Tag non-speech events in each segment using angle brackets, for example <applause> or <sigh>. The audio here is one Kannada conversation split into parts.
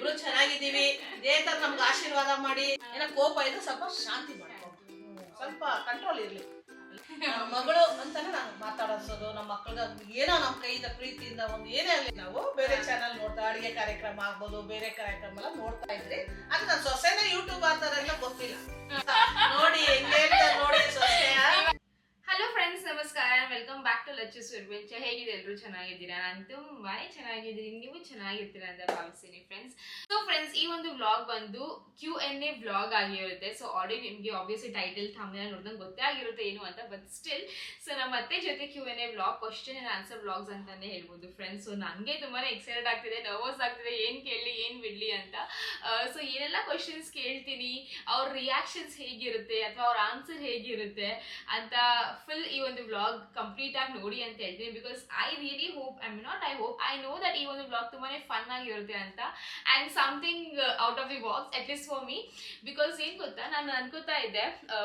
ನಾವಿಬ್ರು ಚೆನ್ನಾಗಿದ್ದೀವಿ. ಇದೇ ತರ ನಮ್ಗೆ ಆಶೀರ್ವಾದ ಮಾಡಿ. ಏನೋ ಕೋಪ ಇದ್ರೆ ಸ್ವಲ್ಪ ಶಾಂತಿ ಮಾಡ್ಕೊ. ಸ್ವಲ್ಪ ಕಂಟ್ರೋಲ್ ಇರಲಿ. ಮಗಳು ಅಂತಾನೆ ನಾನು ಮಾತಾಡಿಸೋದು ನಮ್ಮ ಮಕ್ಕಳಿಗೆ ಏನೋ ನಮ್ಮ ಕೈಯಿಂದ, ಪ್ರೀತಿಯಿಂದ ಒಂದು ಏನೇ ಆಗಲಿ, ನಾವು ಬೇರೆ ಚಾನಲ್ ನೋಡ್ತಾ, ಅಡಿಗೆ ಕಾರ್ಯಕ್ರಮ ಆಗ್ಬೋದು, ಬೇರೆ ಕಾರ್ಯಕ್ರಮ ಎಲ್ಲ ನೋಡ್ತಾ ಇದ್ರಿ. ಅದು ನನ್ನ ಸೊಸೆನೇ ಯೂಟ್ಯೂಬ್ ಆ ಥರ ಎಲ್ಲ ಗೊತ್ತಿಲ್ಲ. ನೋಡಿ, ಹೆಂಗೆ ಅಂತ ನೋಡಿ ಸೊಸೆಯ. ಹಲೋ ಫ್ರೆಂಡ್ಸ್ ನಮಸ್ಕಾರ. ವೆಲ್ಕಮ್ ಬ್ಯಾಕ್ ಟು ಲಚ್ಚಸ್ ವಿರ್ವೆಂಚ ಹೇಗಿದೆ ಎಲ್ಲರೂ ಚೆನ್ನಾಗಿದ್ದೀರಾ? ನಾನು ತುಂಬಾ ಚೆನ್ನಾಗಿದ್ದೀನಿ. ನೀವು ಚೆನ್ನಾಗಿರ್ತೀರಾ ಅಂತ ಭಾವಿಸ್ತೀನಿ ಫ್ರೆಂಡ್ಸ್ ಸೊ ಫ್ರೆಂಡ್ಸ್ ಈ ಒಂದು ವ್ಲಾಗ್ ಬಂದು ಕ್ಯೂ ಎನ್ ಎ ವ್ಲಾಗ್ ಆಗಿರುತ್ತೆ. ಸೊ ಆಲ್ರೆಡಿ ನಿಮಗೆ ಆಬ್ವಿಯಸ್ಲಿ ಟೈಟಲ್ ಥಂಬ್ನೇಲ್ ನೋಡಿದಂಗೆ ಗೊತ್ತೇ ಆಗಿರುತ್ತೆ ಏನು ಅಂತ ಬಟ್ ಸ್ಟಿಲ್ ಸೊ ನಮ್ಮ ಅತ್ತೆ ಜೊತೆ Q and A vlog question and answer vlogs ಅಂತಾನೆ ಹೇಳ್ಬೋದು ಫ್ರೆಂಡ್ಸ್ ಸೊ ನನಗೆ ತುಂಬಾ ಎಕ್ಸೈಟೆಡ್ ಆಗ್ತಿದೆ ನರ್ವಸ್ ಆಗ್ತಿದೆ, ಏನು ಕೇಳಲಿ ಏನು ಬಿಡಲಿ ಅಂತ. ಸೊ ಏನೆಲ್ಲ ಕ್ವಶನ್ಸ್ ಕೇಳ್ತೀನಿ, ಅವ್ರ ರಿಯಾಕ್ಷನ್ಸ್ ಹೇಗಿರುತ್ತೆ, ಅಥವಾ ಅವ್ರ ಆನ್ಸರ್ ಹೇಗಿರುತ್ತೆ ಅಂತ ಫುಲ್ ಈ ಒಂದು ವ್ಲಾಗ್ ಕಂಪ್ಲೀಟ್ ಆಗಿ ನೋಡಿ ಅಂತ ಹೇಳ್ತೀನಿ. Because I really hope I mean not I hope I know that ಈ ಒಂದು ವ್ಲಾಗ್ ತುಂಬಾ ಫನ್ ಆಗಿರುತ್ತೆ ಅಂತ. And something out of the box at least for me because ಏನು ಗೊತ್ತಾ, ನಾನು ಅನ್ಕೋತಾ ಇದ್ದೆ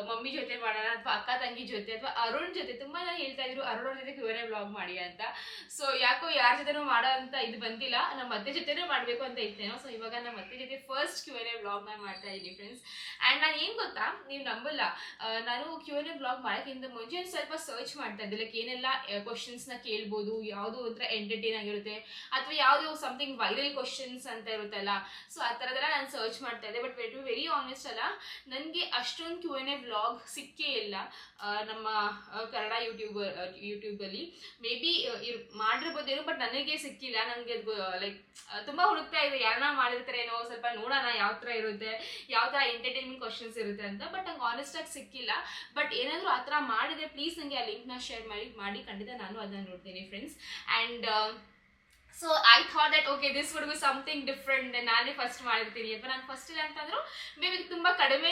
ಮಮ್ಮಿ ಜೊತೆ ಮಾಡೋಣ ಅಥವಾ ಅಕ್ಕ ತಂಗಿ ಜೊತೆ ಅಥವಾ ಅರುಣ್ ಜೊತೆ ತುಂಬ ನಾನು ಹೇಳ್ತಾ ಇದ್ರು, ಅರುಣ್ ಅವ್ರ ಜೊತೆ ಕ್ಯೂನೇ ವ್ಲಾಗ್ ಮಾಡಿ ಅಂತ. ಸೊ ಯಾಕೋ ಯಾರ ಜೊತೆನೂ ಮಾಡೋ ಅಂತ ಇದು ಬಂದಿಲ್ಲ. ನಮ್ಮ ಅತ್ತೆ ಜೊತೆನೇ ಮಾಡಬೇಕು ಅಂತ ಇತ್ತೇನೋ ಸೊ ಇವಾಗ ನಮ್ಮ ಅತ್ತೆ ಜೊತೆ first Q and A vlog ಮಾಡ್ತಾ ಇದ್ದೀನಿ ಫ್ರೆಂಡ್ಸ್ ಆ್ಯಂಡ್ ನಾನು ಏನು ಗೊತ್ತಾ, ನೀವು ನಂಬಲ್ಲ ನಾನು ಕ್ಯೂ ಎನ್ ಎ ಬ್ಲಾಗ್ ಮಾಡೋಕ್ಕಿಂತ ಮುಂಚೆ ಒಂದ್ ಸ್ವಲ್ಪ ಸರ್ಚ್ ಮಾಡ್ತಾ ಇದ್ದೆ ಲೈಕ್ ಏನೆಲ್ಲ ಕ್ವಶನ್ಸ್ನ ಕೇಳ್ಬೋದು, ಯಾವುದು ಒಂಥರ ಎಂಟರ್ಟೈನ್ ಆಗಿರುತ್ತೆ, ಅಥವಾ ಯಾವುದು ಸಮಥಿಂಗ್ ವೈರಲ್ ಕ್ವಶನ್ಸ್ ಅಂತ ಇರುತ್ತಲ್ಲ. ಸೊ ಆ ಥರದೆಲ್ಲ ನಾನು ಸರ್ಚ್ ಮಾಡ್ತಾ ಇದ್ದೆ ಬಟ್ ಟು ವೆರಿ ಆನೆಸ್ಟ್ ಅಲ್ಲ, ನನಗೆ ಅಷ್ಟೊಂದು ಕ್ಯೂ ಎನ್ ಎ ವ್ಲಾಗ್ ಸಿಕ್ಕೇ ಇಲ್ಲ. ನಮ್ಮ ಕನ್ನಡ ಯೂಟ್ಯೂಬರ್ ಯೂಟ್ಯೂಬಲ್ಲಿ ಮೇ ಬಿ ಮಾಡಿರ್ಬೋದೇನೋ ಬಟ್ ನನಗೆ ಸಿಕ್ಕಿಲ್ಲ. ನನಗೆ ಅದು ಲೈಕ್ ತುಂಬ ಹುಡುಕ್ತಾ ಇದೆ ಯಾರನ್ನ ಮಾಡಿರ್ತಾರೇನೋ ಸ್ವಲ್ಪ ನೋಡೋಣ ಯಾವ ಥರ ಇರುತ್ತೆ, ಯಾವ ಥರ ಎಂಟರ್ಟೈನ್ಮೆಂಟ್ ಕ್ವಶನ್ಸ್ ಇರುತ್ತೆ ಅಂತ. ಬಟ್ ನಂಗೆ ಆನೆಸ್ಟಾಗಿ ಸಿಕ್ಕಿಲ್ಲ. ಬಟ್ ಏನಾದರೂ ಆ ಥರ ಮಾಡಿದ್ರೆ ಪ್ಲೀಸ್ ನನಗೆ ಆ ಲಿಂಕ್ನ ಶೇರ್ ಮಾಡಿ ಮಾಡಿ, ಖಂಡಿತ ನಾನು ಅದನ್ನು ನೋಡ್ತೀನಿ friends and so I thought that okay this would be something different ನಾನೇ ಫಸ್ಟ್ ಮಾಡಿರ್ತೀನಿ. ಅಥವಾ ನಾನು ಫಸ್ಟ್ ಇಲ್ಲ ಅಂತಂದ್ರು ಮೇ ಬಿ ತುಂಬ ಕಡಿಮೆ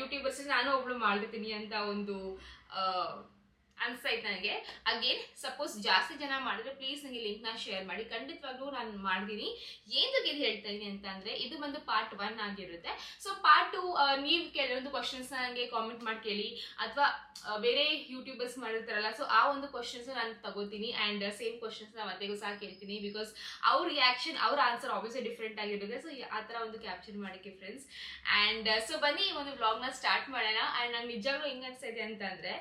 ಯೂಟ್ಯೂಬರ್ಸ್ ನಾನು ಒಬ್ಳು ಮಾಡಿರ್ತೀನಿ ಅಂತ ಒಂದು ಅನ್ಸಾಯ್ತು ನನಗೆ. ಅಗೇನ್ ಸಪೋಸ್ ಜಾಸ್ತಿ ಜನ ಮಾಡಿದ್ರೆ ಪ್ಲೀಸ್ ನನಗೆ ಲಿಂಕ್ನ ಶೇರ್ ಮಾಡಿ. ಖಂಡಿತವಾಗ್ಲೂ ನಾನು ಮಾಡ್ತೀನಿ. ಏನಕ್ಕೆ ಇದು ಹೇಳ್ತಾ ಇದ್ದೀನಿ ಅಂತ ಇದು ಬಂದು ಪಾರ್ಟ್ ಒನ್ ಆಗಿರುತ್ತೆ. ಸೊ ಪಾರ್ಟ್ ಟು ನೀವು ಕೆಲವೊಂದು ಕ್ವಶನ್ಸ್ನ ನನಗೆ ಕಾಮೆಂಟ್ ಮಾಡಿ ಕೇಳಿ. ಅಥವಾ ಬೇರೆ ಯೂಟ್ಯೂಬರ್ಸ್ ಮಾಡಿರ್ತಾರಲ್ಲ ಸೊ ಆ ಒಂದು ಕ್ವಶನ್ಸ್ ನಾನು ತಗೋತೀನಿ. ಆ್ಯಂಡ್ ಸೇಮ್ ಕ್ವಶನ್ಸ್ನ ಮತ್ತೆಗೂ ಸಹ ಕೇಳ್ತೀನಿ. ಬಿಕಾಸ್ ಅವ್ರ ರಿಯಾಕ್ಷನ್ ಅವ್ರ ಆನ್ಸರ್ ಆಬ್ವಿಯಸ್ಲಿ ಡಿಫ್ರೆಂಟ್ ಆಗಿರುತ್ತೆ. ಸೊ ಆ ಥರ ಒಂದು ಕ್ಯಾಪ್ಚರ್ ಮಾಡೋಕ್ಕೆ ಫ್ರೆಂಡ್ಸ್ ಆ್ಯಂಡ್ ಸೊ ಬನ್ನಿ, ಈ ಒಂದು ವ್ಲಾಗ್ನ ಸ್ಟಾರ್ಟ್ ಮಾಡೋಣ. ಆ್ಯಂಡ್ ನಂಗೆ ನಿಜವಾಗ್ಲೂ ಹೆಂಗೆ ಅನ್ಸ್ತಾ ಇದೆ ಅಂತಂದರೆ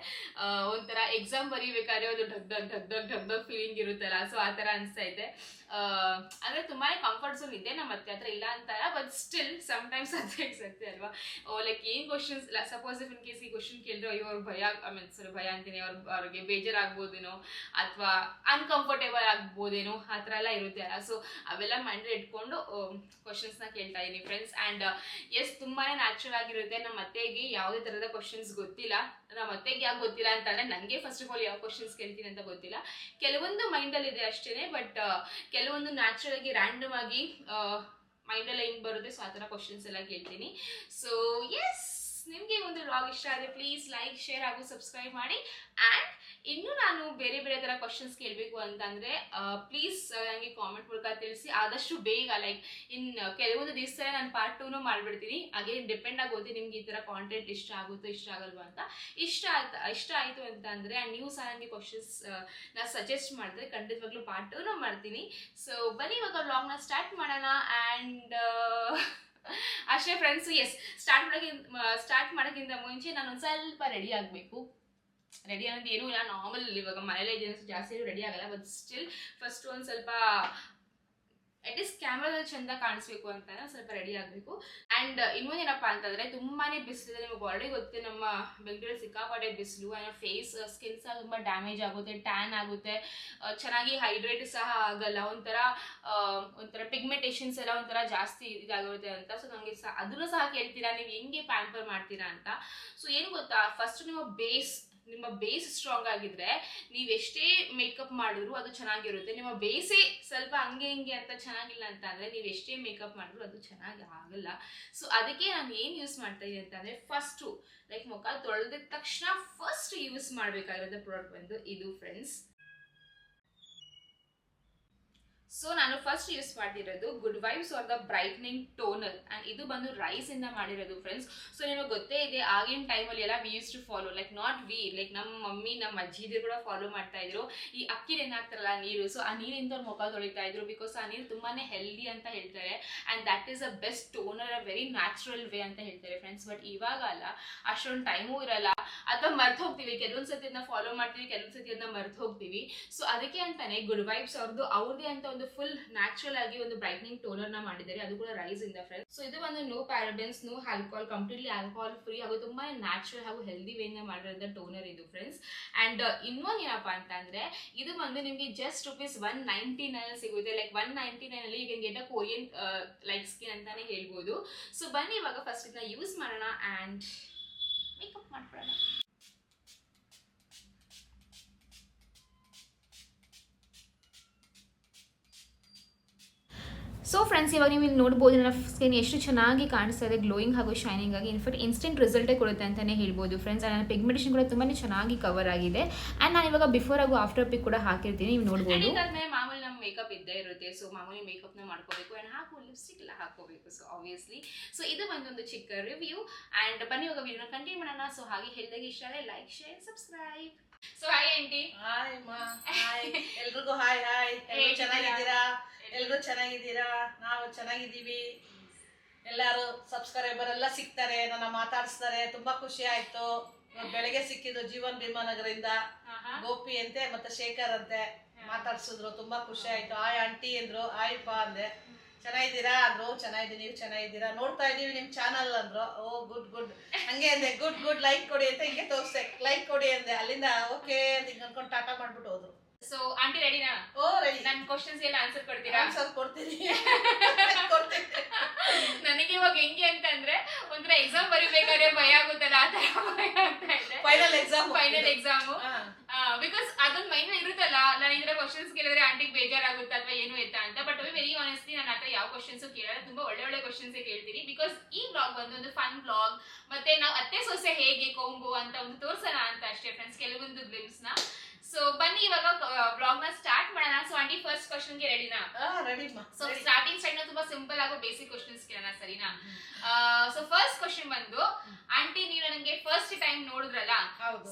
ಒಂಥರ ಎಕ್ಸಾಮ್ ಬರೀಬೇಕಾದ್ರೆ ಒಂದು ಢಗ್ ಢಗ್ ಢಗ್ ಢಗ್ ಢಗ್ ಫೀಲಿಂಗ್ ಇರುತ್ತಲ್ಲ. ಸೊ ಆ ಥರ ಅನಿಸ್ತಾ ಇದೆ. ಅಂದರೆ ತುಂಬಾ ಕಂಫರ್ಟ್ ಝೋನ್ ಇದೆ ನಮ್ಮ ಅತ್ತೆ ಹತ್ರ ಇಲ್ಲ ಅಂತಲ್ಲ ಬಟ್ ಸ್ಟಿಲ್ ಸಮ್ ಸಮ್ಟೈಮ್ಸ್ ಅದೇ <laughs> ಅನ್ಸುತ್ತೆ ಅಲ್ವಾ? ಲೈಕ್ ಏನ್ questions suppose if in case ಈ ಕ್ವಶನ್ ಕೇಳಿದ್ರು, ಅಯ್ಯೋ, ಅವ್ರ ಭಯ ಐ ಮೀನ್ ಸರಿ ಭಯ ಅಂತೀನಿ, ಅವ್ರ, ಅವ್ರಿಗೆ ಬೇಜಾರಾಗ್ಬೋದೇನೋ, ಅಥವಾ ಅನ್ಕಂಫರ್ಟೇಬಲ್ ಆಗ್ಬೋದೇನೋ, ಆ ಥರ ಎಲ್ಲ ಇರುತ್ತೆ ಅಲ್ಲ ಸೊ ಅವೆಲ್ಲ ಮೈಂಡ್ ಇಟ್ಕೊಂಡು ಕ್ವಶನ್ಸ್ನ ಕೇಳ್ತಾ ಇದ್ದೀನಿ ಫ್ರೆಂಡ್ಸ್ ಆ್ಯಂಡ್ ಎಸ್ ತುಂಬಾ ನ್ಯಾಚುರಲ್ ಆಗಿರುತ್ತೆ ನಮ್ಮ ಅತ್ತೆಗೆ ಯಾವುದೇ ಥರದ ಕ್ವಶನ್ಸ್ ಗೊತ್ತಿಲ್ಲ. ನಮ್ಮ ಅತ್ತೆಗೆ ಯಾಕೆ ಗೊತ್ತಿಲ್ಲ ಅಂತಂದರೆ ನನಗೆ ಫಸ್ಟ್ ಆಫ್ ಆಲ್ ಯಾವ ಕ್ವಶನ್ಸ್ ಕೇಳ್ತೀನಿ ಅಂತ ಗೊತ್ತಿಲ್ಲ. ಕೆಲವೊಂದು ಮೈಂಡಲ್ಲಿ ಇದೆ ಅಷ್ಟೇ ಬಟ್ ಕೆಲವೊಂದು ನ್ಯಾಚುರಲ್ ಆಗಿ ರ್ಯಾಂಡಮ್ ಆಗಿ ಮೈಂಡಲ್ಲಿ ಹೆಂಗೆ ಬರುತ್ತೆ ಸೊ ಆ ಥರ ಕ್ವಶನ್ಸ್ ಎಲ್ಲ ಕೇಳ್ತೀನಿ. ಸೊ ಎಸ್ ನಿಮಗೆ ಒಂದು ವ್ಲಾಗ್ ಇಷ್ಟ ಆದರೆ ಪ್ಲೀಸ್ ಲೈಕ್ ಶೇರ್ ಹಾಗೂ ಸಬ್ಸ್ಕ್ರೈಬ್ ಮಾಡಿ. ಆ್ಯಂಡ್ ಇನ್ನೂ ನಾನು ಬೇರೆ ಬೇರೆ ಥರ ಕ್ವಶನ್ಸ್ ಕೇಳಬೇಕು ಅಂತಂದರೆ ಪ್ಲೀಸ್ ನನಗೆ ಕಾಮೆಂಟ್ ಮೂಲಕ ತಿಳಿಸಿ. ಆದಷ್ಟು ಬೇಗ ಲೈಕ್ ಇನ್ನು ಕೆಲವೊಂದು ದಿವಸ ನಾನು ಪಾರ್ಟ್ ಟೂನು ಮಾಡಿಬಿಡ್ತೀನಿ. ಹಾಗೆ ಡಿಪೆಂಡ್ ಆಗೋದು ನಿಮ್ಗೆ ಈ ಥರ ಕಾಂಟೆಂಟ್ ಇಷ್ಟ ಆಗುತ್ತೋ, ಇಷ್ಟ ಆಗಲ್ವಾ ಅಂತ. ಇಷ್ಟ ಆಯ್ತು, ಇಷ್ಟ ಆಯಿತು ಅಂತಂದರೆ ಆ್ಯಂಡ್ ನೀವು ಸಹ ನನಗೆ ಕ್ವಶನ್ಸ್ ನಾ ಸಜೆಸ್ಟ್ ಮಾಡಿದ್ರೆ ಖಂಡಿತವಾಗ್ಲೂ ಪಾರ್ಟ್ ಟೂನು ಮಾಡ್ತೀನಿ. ಸೊ ಬನ್ನಿ ಇವಾಗ ವ್ಲಾಗ್ನ ಸ್ಟಾರ್ಟ್ ಮಾಡೋಣ. ಆ್ಯಂಡ್ <laughs> ಅಷ್ಟೇ ಫ್ರೆಂಡ್ಸ್ ಎಸ್ ಸ್ಟಾರ್ಟ್ ಮಾಡೋಕ್ಕಿಂತ ಸ್ಟಾರ್ಟ್ ಮಾಡೋಕ್ಕಿಂತ ಮುಂಚೆ ನಾನು ಸ್ವಲ್ಪ ರೆಡಿ ಆಗಬೇಕು. ರೆಡಿ ಅನ್ನೋದು ಏನೂ ಇಲ್ಲ ನಾರ್ಮಲ್ ಇವಾಗ ಮನೇಲೇ so ಜಾಸ್ತಿ ರೆಡಿ ಆಗಲ್ಲ ಬಟ್ ಸ್ಟಿಲ್ ಫಸ್ಟ್ ಒಂದು ಸ್ವಲ್ಪ ಅಟ್ಲೀಸ್ಟ್ ಕ್ಯಾಮ್ರಾದಲ್ಲಿ ಚೆಂದ ಕಾಣಿಸ್ಬೇಕು ಅಂತ ಸ್ವಲ್ಪ ರೆಡಿ ಆಗಬೇಕು. ಆ್ಯಂಡ್ ಇನ್ನೊಂದೇನಪ್ಪ ಅಂತಂದರೆ ತುಂಬಾ ಬಿಸಿಲಿದೆ ನಿಮಗೆ ಆಲ್ರೆಡಿ ಗೊತ್ತಿದೆ ನಮ್ಮ ಬೆಂಗಳೂರು ಸಿಕ್ಕಾಪಟ್ಟೆ ಬಿಸಿಲು ಆ್ಯಂಡ್ ಫೇಸ್ ಸ್ಕಿನ್ ಸಹ ತುಂಬ ಡ್ಯಾಮೇಜ್ ಆಗುತ್ತೆ ಟ್ಯಾನ್ ಆಗುತ್ತೆ. ಆ, ಚೆನ್ನಾಗಿ ಹೈಡ್ರೇಟ್ ಸಹ ಆಗಲ್ಲ. ಒಂಥರ ಆ, ಒಂಥರ ಪಿಗ್ಮೆಂಟೇಷನ್ಸ್ ಎಲ್ಲ ಒಂಥರ ಜಾಸ್ತಿ ಇದಾಗಿರುತ್ತೆ ಅಂತ. ಸೊ ನನಗೆ ಸಹ ಅದನ್ನು ಸಹ ಕೇಳ್ತೀರಾ? ನೀವು ಹೆಂಗೆ ಪ್ಯಾಂಪರ್ ಮಾಡ್ತೀರಾ ಅಂತ? ಸೊ ಏನು ಗೊತ್ತಾ? ಫಸ್ಟ್ ನಿಮ್ಮ ಬೇಸ್ ನಿಮ್ಮ ಬೇಸ್ ಸ್ಟ್ರಾಂಗ್ ಆಗಿದ್ರೆ ನೀವು ಎಷ್ಟೇ ಮೇಕಪ್ ಮಾಡಿದ್ರು ಅದು ಚೆನ್ನಾಗಿರುತ್ತೆ. ನಿಮ್ಮ ಬೇಸೇ ಸ್ವಲ್ಪ ಹಂಗೆ ಹಿಂಗೆ ಅಂತ ಚೆನ್ನಾಗಿಲ್ಲ ಅಂತ ಅಂದರೆ ನೀವು ಎಷ್ಟೇ ಮೇಕಪ್ ಮಾಡಿದ್ರು ಅದು ಚೆನ್ನಾಗಿ ಆಗಲ್ಲ. ಸೊ ಅದಕ್ಕೆ ನಾನು ಏನು ಯೂಸ್ ಮಾಡ್ತಾ ಇದ್ದೀನಿ ಅಂತಂದರೆ ಫಸ್ಟು ಲೈಕ್ ಮುಖ ತೊಳೆದ ತಕ್ಷಣ ಫಸ್ಟ್ ಯೂಸ್ ಮಾಡಬೇಕಾಗಿರೋದು ಪ್ರಾಡಕ್ಟ್ ಬಂದು ಇದು ಫ್ರೆಂಡ್ಸ್ ಸೊ ನಾನು ಫಸ್ಟ್ ಯೂಸ್ ಮಾಡ್ತಿರೋದು good vibes the brightening toner and ಇದು ಬಂದು ರೈಸ್ ಇಂದ ಮಾಡಿರೋದು ಫ್ರೆಂಡ್ಸ್ ಸೊ ನಿಮಗೆ ಗೊತ್ತೇ ಇದೆ, ಆಗಿನ ಟೈಮಲ್ಲಿ ಎಲ್ಲ we used to follow like not we like ನಮ್ಮ ಮಮ್ಮಿ, ನಮ್ಮ ಅಜ್ಜಿದ್ರು ಕೂಡ ಫಾಲೋ ಮಾಡ್ತಾ ಇದ್ರು. ಈ ಅಕ್ಕಿ ಏನಾಗ್ತಾರಲ್ಲ ನೀರು. ಸೊ ಆ ನೀರಿಂದ ಅವ್ರ ಮುಖ ತೊಳಿತಾ ಇದ್ರು ಬಿಕಾಸ್ ಆ ನೀರು ತುಂಬಾ ಹೆಲ್ದಿ ಅಂತ ಹೇಳ್ತಾರೆ. And that is a best toner a very natural way ಅಂತ ಹೇಳ್ತಾರೆ ಫ್ರೆಂಡ್ಸ್ ಬಟ್ ಇವಾಗ ಅಲ್ಲ, ಅಷ್ಟೊಂದು ಟೈಮೂ ಇರಲ್ಲ. ಅಥವಾ ಮರ್ತು ಹೋಗ್ತೀವಿ. ಕೆಲವೊಂದು ಸತಿ ಅದನ್ನ ಫಾಲೋ ಮಾಡ್ತೀವಿ, ಕೆಲವೊಂದು ಸತಿ ಅದನ್ನ ಮರ್ತು ಹೋಗ್ತೀವಿ. ಸೊ ಅದಕ್ಕೆ ಅಂತಾನೆ ಗುಡ್ ವೈಬ್ಸ್ ಅವ್ರದ್ದು ಅವ್ರದೇ ಅಂತ ಒಂದು ಫುಲ್ ನ್ಯಾಚುರಲ್ ಆಗಿ ಒಂದು ಬ್ರೈಟ್ನಿಂಗ್ ಟೋನರ್ನ ಮಾಡಿದ್ದಾರೆ. ಅದು ಕೂಡ ರೈಸ್ ಇಂದ ಫ್ರೆಂಡ್ಸ್ ಸೊ ಇದು ಒಂದು no parabens no alcohol completely alcohol free ಹಾಗೂ ತುಂಬಾ ನ್ಯಾಚುರಲ್ ಹಾಗೂ ಹೆಲ್ದಿ ವೇನ ಮಾಡಿರೋಂಥ ಟೋನರ್ ಇದು ಫ್ರೆಂಡ್ಸ್ ಅಂಡ್ ಇನ್ನೊಂದು ಏನಪ್ಪಾ ಅಂತ ಅಂದ್ರೆ ಇದು ಬಂದು ನಿಮಗೆ just rupees one ninety nine ಸಿಗುತ್ತೆ ಲೈಕ್ ಒನ್ ನೈಂಟಿ ನೈನ್ ಅಲ್ಲಿ you get a Korean like skin ಅಂತಾನೆ ಹೇಳ್ಬೋದು. ಸೊ ಬನ್ನಿ ಇವಾಗ ಫಸ್ಟ್ ಇದನ್ನ ಯೂಸ್ ಮಾಡೋಣ ಅಂಡ್ ಮೇಕಪ್ ಮಾಡ್ಕೊಳ್ಳೋಣ. ಸೊ ಫ್ರೆಂಡ್ಸ್ ಇವಾಗ ನೀವು ಇಲ್ಲಿ ನೋಡ್ಬೋದು ನನ್ನ ಸ್ಕಿನ್ ಎಷ್ಟು ಚೆನ್ನಾಗಿ ಕಾಣಿಸ್ತಾ ಇದೆ ಗ್ಲೋಯಿಂಗ್ ಹಾಗೂ ಶೈನಿಂಗ್ ಆಗಿ. ಇನ್ಫ್ಯಾಕ್ಟ್ ಇನ್ಸ್ಟೆಂಟ್ ರಿಸಲ್ಟೇ ಕೊಡುತ್ತೆ ಅಂತಲೇ ಹೇಳ್ಬೋದು. ಫ್ರೆಂಡ್ಸ್ ನನ್ನ ಪಿಗ್ಮೆಂಟೇಷನ್ ಕೂಡ ತುಂಬಾ ಚೆನ್ನಾಗಿ ಕವರ್ ಆಗಿದೆ. ಆ್ಯಂಡ್ ನಾನು ಇವಾಗ ಬಿಫೋರ್ ಹಾಗೂ ಆಫ್ಟರ್ ಪಿಕ್ ಕೂಡ ಹಾಕಿರ್ತೀನಿ, ನೀವು ನೋಡ್ಬೋದು. ಮಾಮೂಲಿ ನಮ್ಮ ಮೇಕಪ್ ಇದ್ದೇ ಇರುತ್ತೆ. ಸೊ ಮಾಮೂಲಿ ಮೇಕಪ್ನ ಮಾಡ್ಕೋಬೇಕು ಆ್ಯಂಡ್ ಹಾಕು ಲಿಪ್ಸ್ಟಿಕ್ ಎಲ್ಲ ಹಾಕೋಬೇಕು ಸೊ ಆಬ್ವಿಯಸ್ಲಿ ಸೊ ಇದು ಒಂದೊಂದು ಚಿಕ್ಕ ರಿವ್ಯೂ ಆ್ಯಂಡ್ ಬನ್ನಿ ಇವಾಗ ವಿಡಿಯೋನ ಕಂಟಿನ್ಯೂ ಮಾಡೋಣ. ಸೊ ಹಾಗೆ ಹೇಳಿದಾಗ ಇಷ್ಟ like share subscribe so hi aunty hi ಮಾ ಹಾಯ್ ಎಲ್ರಿಗೂ ಹಾಯ್ ಹಾಯ್ ಎಲ್ರು ಹೇಗಿದ್ದೀರಾ? ಚೆನ್ನಾಗಿದ್ದೀರಾ? ಎಲ್ರು ಚೆನ್ನಾಗಿದ್ದೀರಾ? ನಾವು ಚೆನ್ನಾಗಿದ್ದೀವಿ. ಎಲ್ಲಾರು ಸಬ್ಸ್ಕ್ರೈಬರ್ ಎಲ್ಲ ಸಿಗ್ತಾರೆ ನನ್ನ ಮಾತಾಡಿಸ್ತಾರೆ. ತುಂಬಾ ಖುಷಿ ಆಯ್ತು. ಇವತ್ತು ಬೆಳಗ್ಗೆ ಸಿಕ್ಕಿದ್ದು ಜೀವನ್ ಭೀಮಾನಗರಿಂದ ಗೋಪಿ ಅಂತೆ ಮತ್ತೆ ಶೇಖರ್ ಅಂತೆ. ಮಾತಾಡ್ಸಿದ್ರು ತುಂಬಾ ಖುಷಿ ಆಯ್ತು. ಆಯ್ ಆಂಟಿ ಅಂದ್ರು. ಆಯ್ ಪಾ ಅಂದೆ. ಚೆನ್ನಾಗಿದ್ದೀರಾ ಅಂದ್ರು ಚೆನ್ನಾಗಿದ್ದೀನಿ ನೀವು ಚೆನ್ನಾಗಿದ್ದೀರಾ? ನೋಡ್ತಾ ಇದ್ದೀವಿ ನಿಮ್ ಚಾನಲ್ ಅಂದ್ರು. ಓ ಗುಡ್ ಗುಡ್ ಹಂಗೆ ಅಂದೆ ಗುಡ್ ಗುಡ್ ಲೈಕ್ ಕೊಡಿ ಅಂತ ಹಿಂಗೆ ತೋರ್ಸ್ದೆ. ಲೈಕ್ ಕೊಡಿ ಅಂದೆ. ಅಲ್ಲಿಂದ ಓಕೆ ಅಂತ ಹಿಂಗ್ ಅನ್ಕೊಂಡು ಟಾಟಾ ಮಾಡ್ಬಿಟ್ಟು ಹೋದ್ರು. ಸೊ ಆಂಟಿ ರೆಡಿನಾ ಓ ರೆಡಿ ನನ್ನ ಕ್ವಶನ್ಸ್ ಎಲ್ಲ ಆನ್ಸರ್ ಕೊಡ್ತೀರಾ? ಆನ್ಸರ್ ಕೊಡ್ತೀನಿ. <laughs> ಕೊಡ್ತೀನಿ. ನನಗೆ ಇವಾಗ ಹೆಂಗೆ ಅಂತಂದ್ರೆ ಒಂಥರ ಎಕ್ಸಾಮ್ ಬರಿಬೇಕಾದ್ರೆ ಭಯ ಆಗುತ್ತಲ್ಲ ಆ ತರ ಭಯ ಆಗ್ತಾ ಇದೆ. Final exam final exam because ಅದೊಂದು ಮೈಂಡ್ ಇರುತ್ತಲ್ಲ, ನಾನು ಇದ್ರ ಕ್ವಶನ್ಸ್ ಕೇಳಿದ್ರೆ ಆಂಟಿಗೆ ಬೇಜಾರಾಗುತ್ತೆ ಅಥವಾ ಏನು ಎತ್ತ ಅಂತ ಬಟ್ ವೆರಿ ಆನೆಸ್ಟ್ಲಿ ನನ್ನ ಹತ್ರ ಯಾವ ಕ್ವಶನ್ಸ್ ಕೇಳಲ್ಲ, ತುಂಬಾ ಒಳ್ಳೆ ಒಳ್ಳೆ ಕ್ವಶನ್ಸ್ ಕೇಳ್ತೀನಿ ಬಿಕಾಸ್ ಈ ಬ್ಲಾಗ್ ಬಂದು ಒಂದು ಫನ್ ಬ್ಲಾಗ್ ಮತ್ತೆ ನಾವು ಅತ್ತೆ ಸೊಸೆ ಹೇಗೆ ಕೊಂಬು ಅಂತ ಒಂದು ತೋರ್ಸೋಣ ಅಂತ ಅಷ್ಟೇ ಫ್ರೆಂಡ್ಸ್ ಕೆಲವೊಂದು ಗ್ಲಿಮ್ಸ್ನ. ಸೊ ಬನ್ನಿ ಇವಾಗ ಬ್ಲಾಗ್ನ ಸ್ಟಾರ್ಟ್ ಮಾಡೋಣ. ಸೊ ಆಂಟಿ ಫಸ್ಟ್ ಕ್ವಶನ್ಗೆ ರೆಡಿನಾ ಸೊ ಸ್ಟಾರ್ಟಿಂಗ್ ಸೈಡ್ನ ತುಂಬಾ ಸಿಂಪಲ್ ಆಗೋ ಬೇಸಿಕ್ ಕ್ವಶನ್ಸ್ ಕೇಳೋಣ ಸರಿನಾ? ಸೊ ಫಸ್ಟ್ ಕ್ವಶನ್ ಬಂದು ಆಂಟಿ ನೀವು ನನಗೆ ಫಸ್ಟ್ ಟೈಮ್ ನೋಡಿದ್ರಲ್ಲ?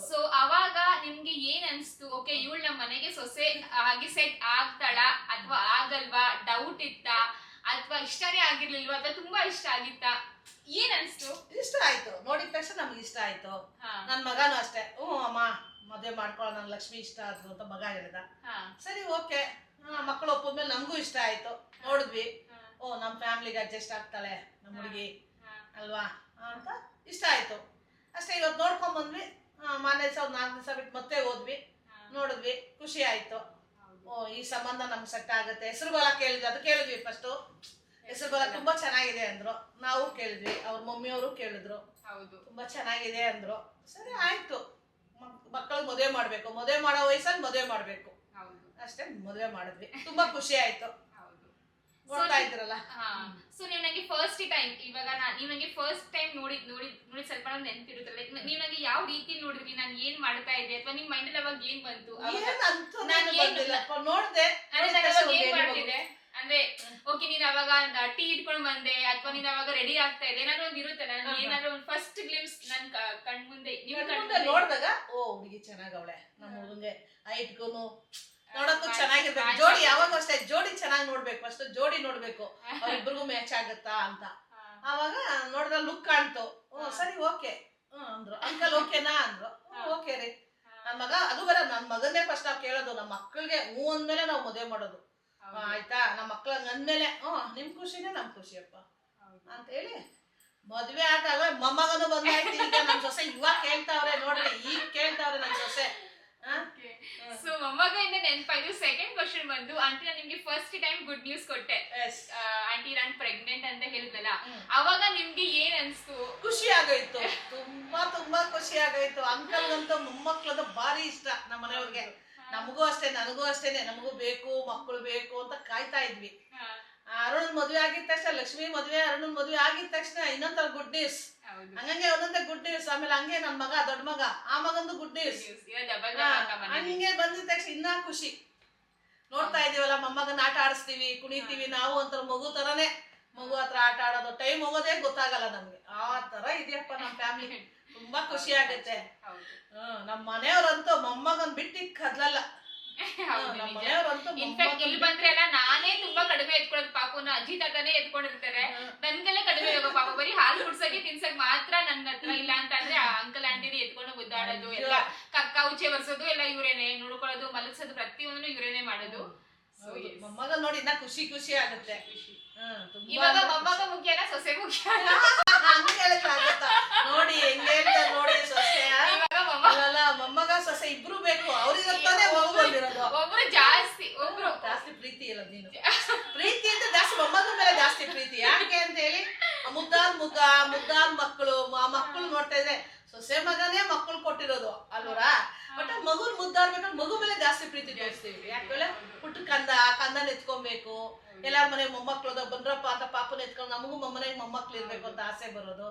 ಸೊ ಅವಾಗ ನಿಮ್ಗೆ ಏನ್ ಅನ್ಸ್ತು? ಓಕೆ ಇವಳು ನಮ್ಮ ಮನೆಗೆ ಸೊಸೆ ಹಾಗೆ ಸೆಟ್ ಆಗ್ತಾಳ? ಅಥವಾ ಆಗಲ್ವಾ? ಡೌಟ್ ಇತ್ತಾ? ಅಥವಾ ಇಷ್ಟನೇ ಆಗಿರ್ಲಿಲ್ವಾ? ಅಥವಾ ತುಂಬಾ ಇಷ್ಟ ಆಗಿತ್ತಾ? ಏನ್ ಅನ್ಸ್ತು? ಇಷ್ಟ ಆಯ್ತು. ನೋಡಿದ ತಕ್ಷಣ ನಮ್ಗೆ ಇಷ್ಟ ಆಯ್ತು. ನನ್ ನನ್ನ ಮಗನೂ ಅಷ್ಟೇ. ಹ್ಞೂ ಅಮ್ಮ. ಮದುವೆ ಮಾಡ್ಕೊಳ್ಳೋ ನನ್ನ ಲಕ್ಷ್ಮಿ ಇಷ್ಟ ಆದ್ರು ಅಂತ ಮಗ ಹೇಳಿದ. ಸರಿ ಓಕೆ. ಮಕ್ಕಳು ಒಪ್ಪಿದ್ಮೇಲೆ ನಮಗೂ ಇಷ್ಟ ಆಯ್ತು. ನೋಡಿದ್ವಿ. ಓ ನಮ್ಮ ಫ್ಯಾಮಿಲಿಗೆ ಅಡ್ಜಸ್ಟ್ ಆಗ್ತಾಳೆ ನಮ್ಮ ಹುಡುಗಿ. ಅಲ್ವಾ? ಅಂತ ಇಷ್ಟ ಆಯ್ತು. ಅಷ್ಟೇ ಇವತ್ತು ನೋಡ್ಕೊಂಡ್ ಬಂದ್ವಿ. ಮಾನ್ಯ ದಿವಸ ಒಂದು ನಾಲ್ಕು ದಿವಸ ಬಿಟ್ಟು ಮತ್ತೆ ಹೋದ್ವಿ. ನೋಡಿದ್ವಿ. ಖುಷಿ ಆಯ್ತು. ಓ ಈ ಸಂಬಂಧ ನಮ್ಗೆ ಸೆಟ್ ಆಗುತ್ತೆ. ಹೆಸರು ಬಲ ಕೇಳಿದ್ವಿ. ಅದು ಕೇಳಿದ್ವಿ ಫಸ್ಟು ಹೆಸರು ಬಲ ತುಂಬಾ ಚೆನ್ನಾಗಿದೆ ಅಂದ್ರು. ನಾವು ಕೇಳಿದ್ವಿ. ಅವ್ರ ಮಮ್ಮಿಯವರು ಕೇಳಿದ್ರು. ತುಂಬಾ ಚೆನ್ನಾಗಿದೆ ಅಂದ್ರು. ಸರಿ ಆಯ್ತು. ಮಕ್ಕಳಿಗೆ ಮದುವೆ ಮಾಡ್ಬೇಕು. ಮದುವೆ ಮಾಡೋ ವಯಸ್ಸಲ್ಲಿ ಮದುವೆ ಮಾಡ್ಬೇಕು. ಹೌದು. ಅಷ್ಟೇ ಮದುವೆ ಮಾಡಿದ್ವಿ. ತುಂಬಾ ಖುಷಿ ಆಯ್ತು. ಹೌದು. ನೋಡ್ತಾ ಇದ್ರಲ್ಲ. ಸೊ ನೀವು ಫಸ್ಟ್ ಟೈಮ್ ಇವಾಗ ನಾ- ನಿಮಗೆ ಫಸ್ಟ್ ಟೈಮ್ ನೋಡಿ ನೋಡಿ ನೋಡಿ ಸ್ವಲ್ಪ ನೆನಪಿರುತ್ತೆ ಲೈಕ್ ನೀವು ನನಗೆ ಯಾವ ರೀತಿ ನೋಡಿದ್ರಿ? ನಾನು ಏನ್ ಮಾಡ್ತಾ ಇದ್ದೆ? ಅಥವಾ ನಿಮ್ ಮೈಂಡ್ ಅವಾಗ ಏನ್ ಬಂತು? ಅವಾಗ ಏನ್ ಅಂತೂ ನಾನು ಏನ್- ಬಂದಿಲ್ಲಪ್ಪ ನೋಡ್ದೆ. ನೋಡಿದ ಏನ್ ಮಾಡ್ತಿದ್ದೆ? ಅಂದ್ರೆ ಓಕೆ ನೀನ್ ಅವಾಗ ಟೀ ಇಟ್ಕೊಂಡ್ ಬಂದೆ ಅಥವಾ ನೀನ್ ಅವಾಗ ರೆಡಿ ಆಗ್ತಾ ಇದೆ ಏನಾದ್ರು ಒಂದ್ ಇರುತ್ತೆ ನಾನು. ಏನಾದ್ರು ಒಂದು ಫಸ್ಟ್ ಗ್ಲಿಮ್ಸ್ ನನ್ ಕಣ್ ಮುಂದೆ ನೀವು ನೋಡಿದಾಗ ಓ ಹುಡುಗಿ ಚೆನ್ನಾಗವಳೆ ನಮ್ಮ. ಹುಡುಗಂಗೆ ಹೈಟ್ಗೂನು ನೋಡಕ್ಕೂ ಚೆನ್ನಾಗಿರ್ಬೇಕು. ಜೋಡಿ. ಯಾವಾಗ ಅಷ್ಟೇ ಜೋಡಿ ಚೆನ್ನಾಗಿ ನೋಡ್ಬೇಕು. ಫಸ್ಟ್ ಜೋಡಿ ನೋಡ್ಬೇಕು. ಅವ್ರಿಬ್ರಿಗೂ ಮ್ಯಾಚ್ ಆಗುತ್ತಾ ಅಂತ. ಅವಾಗ ನೋಡಿದ್ರೆ ಲುಕ್ ಕಾಣ್ತು. ಸರಿ ಓಕೆ ಅಂದ್ರು. <laughs> ಅಂಕಲ್ ಓಕೆನಾ ಅಂದ್ರು. ಓಕೆ ರೀ. ನನ್ ಮಗ ಅದು ಬರ ನನ್ ಮಗನ್ನೇ ಫಸ್ಟ್ ನಾವು ಕೇಳೋದು. ನಮ್ಮ ಮಕ್ಕಳಿಗೆ ಹ್ಞೂ ಅಂದ್ಮೇಲೆ ನಾವು ಮದುವೆ ಮಾಡೋದು. ಆಯ್ತಾ? ನಮ್ಮ ಮಕ್ಳ ಅಂದ್ಮೇಲೆ ಹ್ಮ್ ನಿಮ್ ಖುಷಿನೇ ನಮ್ ಖುಷಿಯಪ್ಪ. ಅಂತ ಹೇಳಿ ಮದ್ವೆ ಆದಾಗ ಮೊಮ್ಮಗನು ಬಂದಾಯ್ತು ಈಗ ನಮ್ ಸೊಸೆ ಇವಾಗ ಕೇಳ್ತಾವ್ರೆ ನೋಡ್ರಿ ಈಗ ಕೇಳ್ತಾವ್ರೆ ನಮ್ ಸೊಸೆ. ಸೊ ಮೊಮ್ಮಗ ಇಂದ ನೆನಪಾಯ್ತು ಸೆಕೆಂಡ್ ಕ್ವಶನ್ ಬಂದು ಆಂಟಿ ನಾನು ನಿಮ್ಗೆ ಫಸ್ಟ್ ಟೈಮ್ ಗುಡ್ ನ್ಯೂಸ್ ಕೊಟ್ಟೆ. ಆಂಟಿ ನಾನು ಪ್ರೆಗ್ನೆಂಟ್ ಅಂತ ಹೇಳಿದ್ನಲ್ಲ. ಅವಾಗ ನಿಮ್ಗೆ ಏನ್ ಅನ್ಸ್ತು? ಖುಷಿ ಆಗೋಯ್ತು. ತುಂಬಾ ತುಂಬಾ ಖುಷಿ ಆಗೋಯ್ತು. ಅಂಕಲ್ಗಂತೂ ಮೊಮ್ಮಕ್ಳದ ಭಾರಿ ಇಷ್ಟ ನಮ್ಮ ಮನೆಯವ್ರಿಗೆ ನಮಗೂ ಅಷ್ಟೇ ನನಗೂ ಅಷ್ಟೇನೆ ನಮಗೂ ಬೇಕು ಮಕ್ಕಳು ಬೇಕು ಅಂತ ಕಾಯ್ತಾ ಇದ್ವಿ. ಅರುಣನ್ ಮದ್ವೆ ಆಗಿದ ತಕ್ಷಣ ಲಕ್ಷ್ಮಿ ಮದ್ವೆ ಅರುಣನ್ ಮದ್ವೆ ಆಗಿದ ತಕ್ಷಣ ಇನ್ನೊಂಥರ ಗುಡ್ ನ್ಯೂಸ್ ಹಂಗಂಗೆ ಒಂದೊಂದೇ ಗುಡ್ ನ್ಯೂಸ್ ಆಮೇಲೆ ಹಂಗೆ ನನ್ ಮಗ ದೊಡ್ಡ ಮಗ ಆ ಮಗಂದು ಗುಡ್ ನ್ಯೂಸ್ ಹಂಗೆ ಬಂದಿದ ತಕ್ಷಣ ಇನ್ನ ಖುಷಿ. ನೋಡ್ತಾ ಇದೀವಲ್ಲ ಮೊಮ್ಮಗನ ಆಟ ಆಡಿಸ್ತೀವಿ ಕುಣಿತೀವಿ ನಾವು ಒಂಥರ ಮಗು ತರನೇ. ಮಗು ಹತ್ರ ಆಟ ಆಡೋದು ಟೈಮ್ ಹೋಗೋದೇ ಗೊತ್ತಾಗಲ್ಲ ನಮ್ಗೆ. ಆ ತರ ಇದೆಯಪ್ಪ ನಮ್ಮ ಫ್ಯಾಮಿಲಿ <laughs> ತುಂಬಾ ಖುಷಿ ಆಗುತ್ತೆ. ಹ್ಮ್ ನಮ್ಮ ಮನೆಯವ್ರಂತೂ ಮೊಮ್ಮಗನ್ ಬಿಟ್ಟು ಕದ್ಲಲ್ಲ. ಇನ್ಫ್ಯಾಕ್ಟ್ ಇಲ್ಲಿ ಬಂದ್ರೆ ಎಲ್ಲ ನಾನೇ ತುಂಬಾ ಕಡಿಮೆ ಎತ್ಕೊಳ್ಳೋದು ಪಾಪನ ಅಜ್ಜಿ ತಾತನೇ ಎತ್ಕೊಂಡಿರ್ತಾರೆ. ನನ್ಗೆಲ್ಲ ಕಡಿಮೆ ಇರೋ ಪಾಪ. ಬರೀ ಹಾಲು ಕುಡ್ಸಕ್ಕೆ <laughs> ತಿನ್ಸಕ್ ಮಾತ್ರ ನನ್ನ ಹತ್ರ ಇಲ್ಲ ಅಂತ ಅಂದ್ರೆ ಅಂಕಲ್ ಆಂಟಿನೇ ಎತ್ಕೊಂಡು ಗುದ್ದಾಡೋದು ಎಲ್ಲ ಕಕ್ಕ ಉಚ್ಚೆ ಬರ್ಸೋದು ಎಲ್ಲ ಇವ್ರೇನೆ ನೋಡ್ಕೊಳ್ಳೋದು ಮಲಗ್ಸೋದು ಪ್ರತಿಯೊಂದನ್ನು ಇವ್ರೇನೆ ಮಾಡೋದು. ಮೊಮ್ಮಗನ್ ನೋಡಿ ಇನ್ನ ಖುಷಿ ಖುಷಿ ಆಗುತ್ತೆ. ಹಾ ತುಂಬಾ <laughs> ಇವಾಗ ಮೊಮ್ಮಗ ಮುಖ್ಯನ ಸೊಸೆ ಮುಖ್ಯ ನೋಡಿ ಹೆಂಗೆ ಹೇಳ್ತಾರೆ ನೋಡಿ ಸೊಸೆ ಮೊಮ್ಮಗ ಸೊಸೆ ಇಬ್ರು ಬೇಕು. ಅವ್ರಿಗಂತಾನೆ ಮಗು ಬಂದಿರೋದು ಒಬ್ರು ಜಾಸ್ತಿ ಒಬ್ರು ಜಾಸ್ತಿ ಪ್ರೀತಿ ಇಲ್ಲ ನೀನು. ಪ್ರೀತಿ ಅಂತ ಜಾಸ್ತಿ ಮೊಮ್ಮಗ ಮೇಲೆ ಜಾಸ್ತಿ ಪ್ರೀತಿ. ಯಾಕೆ ಅಂತ ಹೇಳಿ ಆ ಮುಗ ಮುಖ ಮುದ್ದಾದ್ ಮಕ್ಕಳು ಆ ಮಕ್ಕಳು ನೋಡ್ತಾ ಇದ್ರೆ ಸೊಸೆ ಮಗನೇ ಮಕ್ಕಳು ಕೊಟ್ಟಿರೋದು ಅಲ್ವರಾ? ಬಟ್ ಮಗುನ್ ಮುದ್ದಾಡ್ಬೇಕಂದ್ರೆ ಮಗು ಮೇಲೆ ಜಾಸ್ತಿ ಪ್ರೀತಿ ತೋರಿಸ್ತೀವಿ ಯಾಕೆ ಪುಟ್ಟ ಕಂದ, ಕಂದನ ಎತ್ಕೊಬೇಕು. ಎಲ್ಲ ಮನೆ ಮೊಮ್ಮಕ್ಳು ಬಂದ್ರಪ್ಪ ಅಂತ ಪಾಪನ ಎತ್ಕೊಂಡು ನಮಗೂ ಮೊಮ್ಮನೆಗೆ ಮೊಮ್ಮಕ್ಳು ಇರ್ಬೇಕು ಅಂತ ಆಸೆ ಬರೋದು.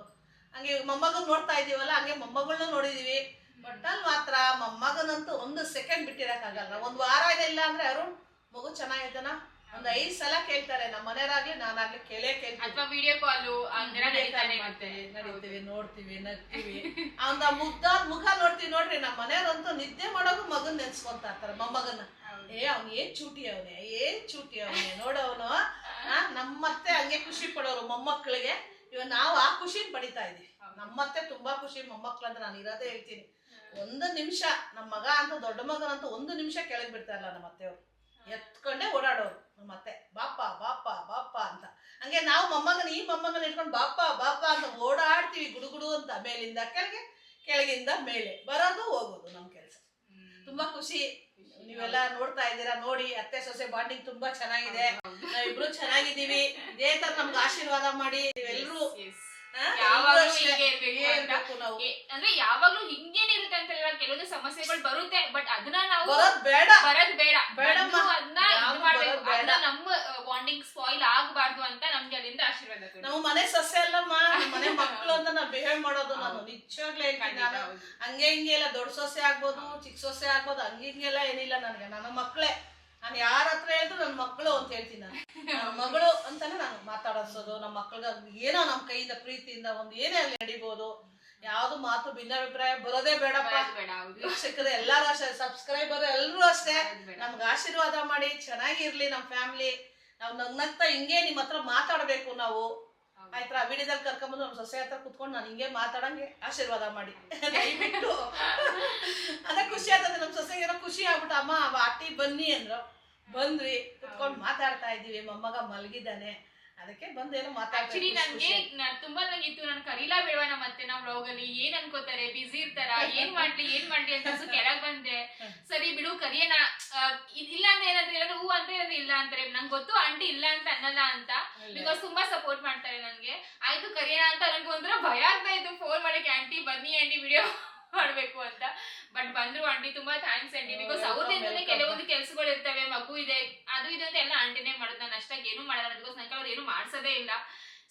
ಹಂಗೆ ಮೊಮ್ಮಗನ್ ನೋಡ್ತಾ ಇದೀವಲ್ಲ ಹಂಗೆ ಮೊಮ್ಮಗಳನ್ನ ನೋಡಿದೀವಿ. ಅಲ್ಲಿ ಮಾತ್ರ ಮೊಮ್ಮಗನಂತೂ ಒಂದು ಸೆಕೆಂಡ್ ಬಿಟ್ಟಿರಕ್ಕಾಗಲ್ಲ. ಒಂದು ವಾರ ಇದೆ ಇಲ್ಲ ಅಂದ್ರೆ ಅವರು, ಮಗು ಚೆನ್ನಾಗಿದ್ದಾನ? ಒಂದ್ ಐದ್ ಸಲ ಕೇಳ್ತಾರೆ ನಮ್ಮ ಮನೆಯವರಾಗ್ಲಿ ನಾನಾಗ್ಲಿ ಕೇಳೇ ಕೇಳ್ತೀನಿ ಅಥವಾ ವಿಡಿಯೋ ಕಾಲು ನಡೀತಾನೆ ಮಾಡ್ತೀವಿ ನಡೀತೀವಿ ನೋಡ್ತೀವಿ ನಗ್ತೀವಿ. ಅವ್ನ ಮುದ್ದಾದ ಮುಖ ನೋಡ್ತೀವಿ ನೋಡ್ರಿ ನಮ್ಮ ಮನೆಯವ್ರಂತೂ ನಿದ್ದೆ ಮಾಡೋಕು ಮಗನ್ ನೆನ್ಸ್ಕೊಂತ ಇರ್ತಾರೆ ಮೊಮ್ಮಗನ್ನ ಏ ಅವ್ನ್ ಏನ್ ಚೂಟಿ ಅವನೇ ಏನ್ ಚೂಟಿ ಅವನೇ ನೋಡವನು ನಮ್ಮತ್ತೆ ಹಂಗೆ ಖುಷಿ ಪಡೋರು ಮೊಮ್ಮಕ್ಕಳಿಗೆ ಇವಾಗ ನಾವು ಆ ಖುಷಿ ಪಡಿತಾ ಇದೀವಿ. ನಮ್ಮತ್ತೆ ತುಂಬಾ ಖುಷಿ ಮೊಮ್ಮಕ್ಳು ಅಂದ್ರೆ ನಾನು ಇರೋದೇ ಹೇಳ್ತೀನಿ. ಒಂದು ನಿಮಿಷ ನಮ್ಮ ಮಗ ಅಂತ ದೊಡ್ಡ ಮಗನಂತ ಒಂದು ನಿಮಿಷ ಕೆಳಗೆ ಬಿಡ್ತಾ ಇಲ್ಲ ನಮ್ಮ ಅತ್ತೆಯವ್ರು ಎತ್ಕೊಂಡೇ ಓಡಾಡೋರು. ನಮ್ಮ ಅತ್ತೆ ಬಾಪ ಬಾಪ ಬಾಪ ಅಂತ. ಹಂಗೆ ನಾವು ಮೊಮ್ಮಗನ ಈ ಮೊಮ್ಮಗನ ಇಟ್ಕೊಂಡು ಬಾಪ ಬಾಪ ಅಂತ ಓಡಾಡ್ತೀವಿ ಗುಡುಗುಡು ಅಂತ ಮೇಲಿಂದ ಕೆಳಗೆ ಕೆಳಗಿಂದ ಮೇಲೆ. ಬರೋದು ಹೋಗೋದು ನಮ್ಮ ಕೆಲಸ. ತುಂಬಾ ಖುಷಿ. ನೀವೆಲ್ಲ ನೋಡ್ತಾ ಇದ್ದೀರಾ ನೋಡಿ ಅತ್ತೆ ಸೊಸೆ ಬಾಂಡಿಂಗ್ ತುಂಬಾ ಚೆನ್ನಾಗಿದೆ. ನಾವಿಬ್ರು ಚೆನ್ನಾಗಿದ್ದೀವಿ. ಇದೇ ತರ ನಮ್ಗೆ ಆಶೀರ್ವಾದ ಮಾಡಿ ನೀವೆಲ್ಲರೂ ಯಾವಾಗ್ಲೂ ಹೀಗೆ ಇರ್ಬೇಕು ಅಂತ. ನಾವು. ಏ- ಅಂದ್ರೆ ಯಾವಾಗ್ಲೂ ಹಿಂಗೇನೆ ಇರುತ್ತೆ ಅಂತ ಇಲ್ಲ ಕೆಲವೊಂದು ಸಮಸ್ಯೆಗಳು ಬರುತ್ತೆ ಬಟ್ ಅದನ್ನ ನಾವು ಬರೋದ್ ಬೇಡ. ಬರದ್ ಬೇಡ. ಬೇಡಮ್ಮ. ಬಂದು ಅದನ್ನ ಇದು ಮಾಡ್ಬೇಕು ಬರೋದ್ ಬೇಡ. ಅದನ್ನ ನಮ್ಮ ಬಾಂಡಿಂಗ್ ಸ್ಪಾಯಿಲ್ ಆಗ್ಬಾರ್ದು ಅಂತ ನಮ್ಗೆ ಅಲ್ಲಿಂದ ಆಶೀರ್ವಾದ ಕೊಡಿ. ನಮ್ಮ ಮನೆ ಸೊಸೆ ಅಲ್ಲಮ್ಮ. ನಮ್ಮ ಮನೆ <laughs> ಮಕ್ಕಳು ಅಂತ ನಾವು ಬಿಹೇವ್ ಮಾಡೋದು ನಾನು ನಿಜವಾಗ್ಲೇ ಹೇಳ್ತೀನಿ ಖಂಡಿತ ನಾನು. ಹೌದು. ಹಂಗೆ ಹಿಂಗೆ ಎಲ್ಲ ದೊಡ್ಡ ಸೊಸೆ ಆಗ್ಬೋದು ಚಿಕ್ಕ ಸೊಸೆ ಆಗ್ಬೋದು ಹಂಗೆ ಹಿಂಗೆಲ್ಲ ಏನಿಲ್ಲ ನನಗೆ. ನನ್ನ ಮಕ್ಕಳೇ ನಾನು ಯಾರ ಹತ್ರ ಹೇಳಿದ್ರು ನನ್ನ ಮಕ್ಕಳು ಅಂತ ಹೇಳ್ತೀನಿ ನಾನು. ನನ್ನ ಮಗಳು ಅಂತಾನೆ ನಾನು ಮಾತಾಡಿಸೋದು ನಮ್ಮ ಮಕ್ಕಳಿಗೆ ಏನೋ ನಮ್ಮ ಕೈಯಿಂದ ಪ್ರೀತಿಯಿಂದ ಒಂದು ಏನೇ ಅಲ್ಲಿ ನಡಿಬೋದು. ಯಾವ್ದು ಮಾತು ಭಿನ್ನಾಭಿಪ್ರಾಯ ಬರೋದೇ ಬೇಡಪ್ಪ. ವೀಕ್ಷಕರು ಎಲ್ಲರೂ ಅಷ್ಟೇ ಸಬ್ಸ್ಕ್ರೈಬರ್ ಎಲ್ಲರೂ ಅಷ್ಟೇ. ನಮ್ಗೆ ಆಶೀರ್ವಾದ ಮಾಡಿ ಚೆನ್ನಾಗಿರ್ಲಿ ನಮ್ಮ ಫ್ಯಾಮಿಲಿ ನಾವು ನಗ್ನಗ್ತಾ ಹಿಂಗೆ ನಿಮ್ಮ ಹತ್ರ ಮಾತಾಡ್ಬೇಕು ನಾವು. ಆಯ್ತಾ ವಿಡಿಯೋದಲ್ಲಿ ಕರ್ಕೊಂಬಂದು ನಮ್ಮ ಸೊಸೆ ಹತ್ರ ಕುತ್ಕೊಂಡು ನಾನು ಹಿಂಗೆ ಮಾತಾಡಂಗೆ ಆಶೀರ್ವಾದ ಮಾಡಿ. ದಯವಿಟ್ಟು. ಅದೇ ಖುಷಿ ಆಗ್ತದೆ ನಮ್ಮ ಸೊಸೆಗೆ ಏನೋ ಖುಷಿ ಆಗ್ಬಿಟ್ಟು ಅಮ್ಮ ಅಟ್ಟಿ ಬನ್ನಿ ಅಂದ್ರು. ಬಂದ್ವಿ ಕುತ್ಕೊಂಡು ಮಾತಾಡ್ತಾ ಇದ್ದೀವಿ. ಮೊಮ್ಮಗ ಮಲಗಿದ್ದಾನೆ. ಅದಕ್ಕೆ ಬಂದು ಏನೋ ಮಾತಾಡ್ತೀನಿ ನನ್ಗೆ ತುಂಬಾ ನಂಗಿತ್ತು. ನಾನು ಕರೀಲಾ ಬೇಡವಾ ನಮ್ಮ ಅತ್ತೆ ನಾವು ವ್ಲಾಗ್ ಏನ್ ಅನ್ಕೋತಾರೆ? ಬಿಸಿ ಇರ್ತಾರ? ಏನ್ ಮಾಡ್ಲಿ? ಏನ್ ಮಾಡ್ಲಿ ಅಂತ ಕೆಳಗ್ ಬಂದೆ. ಸರಿ ಬಿಡು ಕರಿಯೋಣ. ಇಲ್ಲ ಅಂದ್ರೆ ಏನಂದ್ರೆ ಇಲ್ಲ ಅಂತಾರೆ. ನಂಗೆ ಗೊತ್ತು ಆಂಟಿ ಇಲ್ಲ ಅಂತ ಅನ್ನಲ್ಲ ಅಂತ. ಬಿಕಾಸ್ ತುಂಬಾ ಸಪೋರ್ಟ್ ಮಾಡ್ತಾರೆ ನನಗೆ. ಆಯ್ತು ಕರಿಯೋಣ ಅಂತ ನನಗೆ ಒಂಥರ ಭಯ ಆಗ್ತಾ ಇತ್ತು. ಫೋನ್ ಮಾಡಕ್ಕೆ ಆಂಟಿ ಬನ್ನಿ ಆಂಟಿ ವಿಡಿಯೋ <laughs> ಮಾಡ್ಬೇಕು ಅಂತ. ಬಟ್ ಬಂದ್ರು ಆಂಟಿ ತುಂಬಾ ಥ್ಯಾಂಕ್ಸ್ ಆಂಟಿ. ಬಿಕಾಸ್ ಅವ್ರದಿಂದಲೇ ಕೆಲವೊಂದು ಕೆಲಸಗಳು ಇರ್ತವೆ ಮಗು ಇದೆ ಅದು ಇದೆ ಅಂತ ಎಲ್ಲ ಆಂಟಿನೇ ಮಾಡೋದು. ನಾನು ಅಷ್ಟಾಗಿ ಏನು ಮಾಡಲ್ಲ. ಬಿಕಾಸ್ ನಂಗೆ ಅವ್ರು ಏನು ಮಾಡ್ಸೋದೇ ಇಲ್ಲ.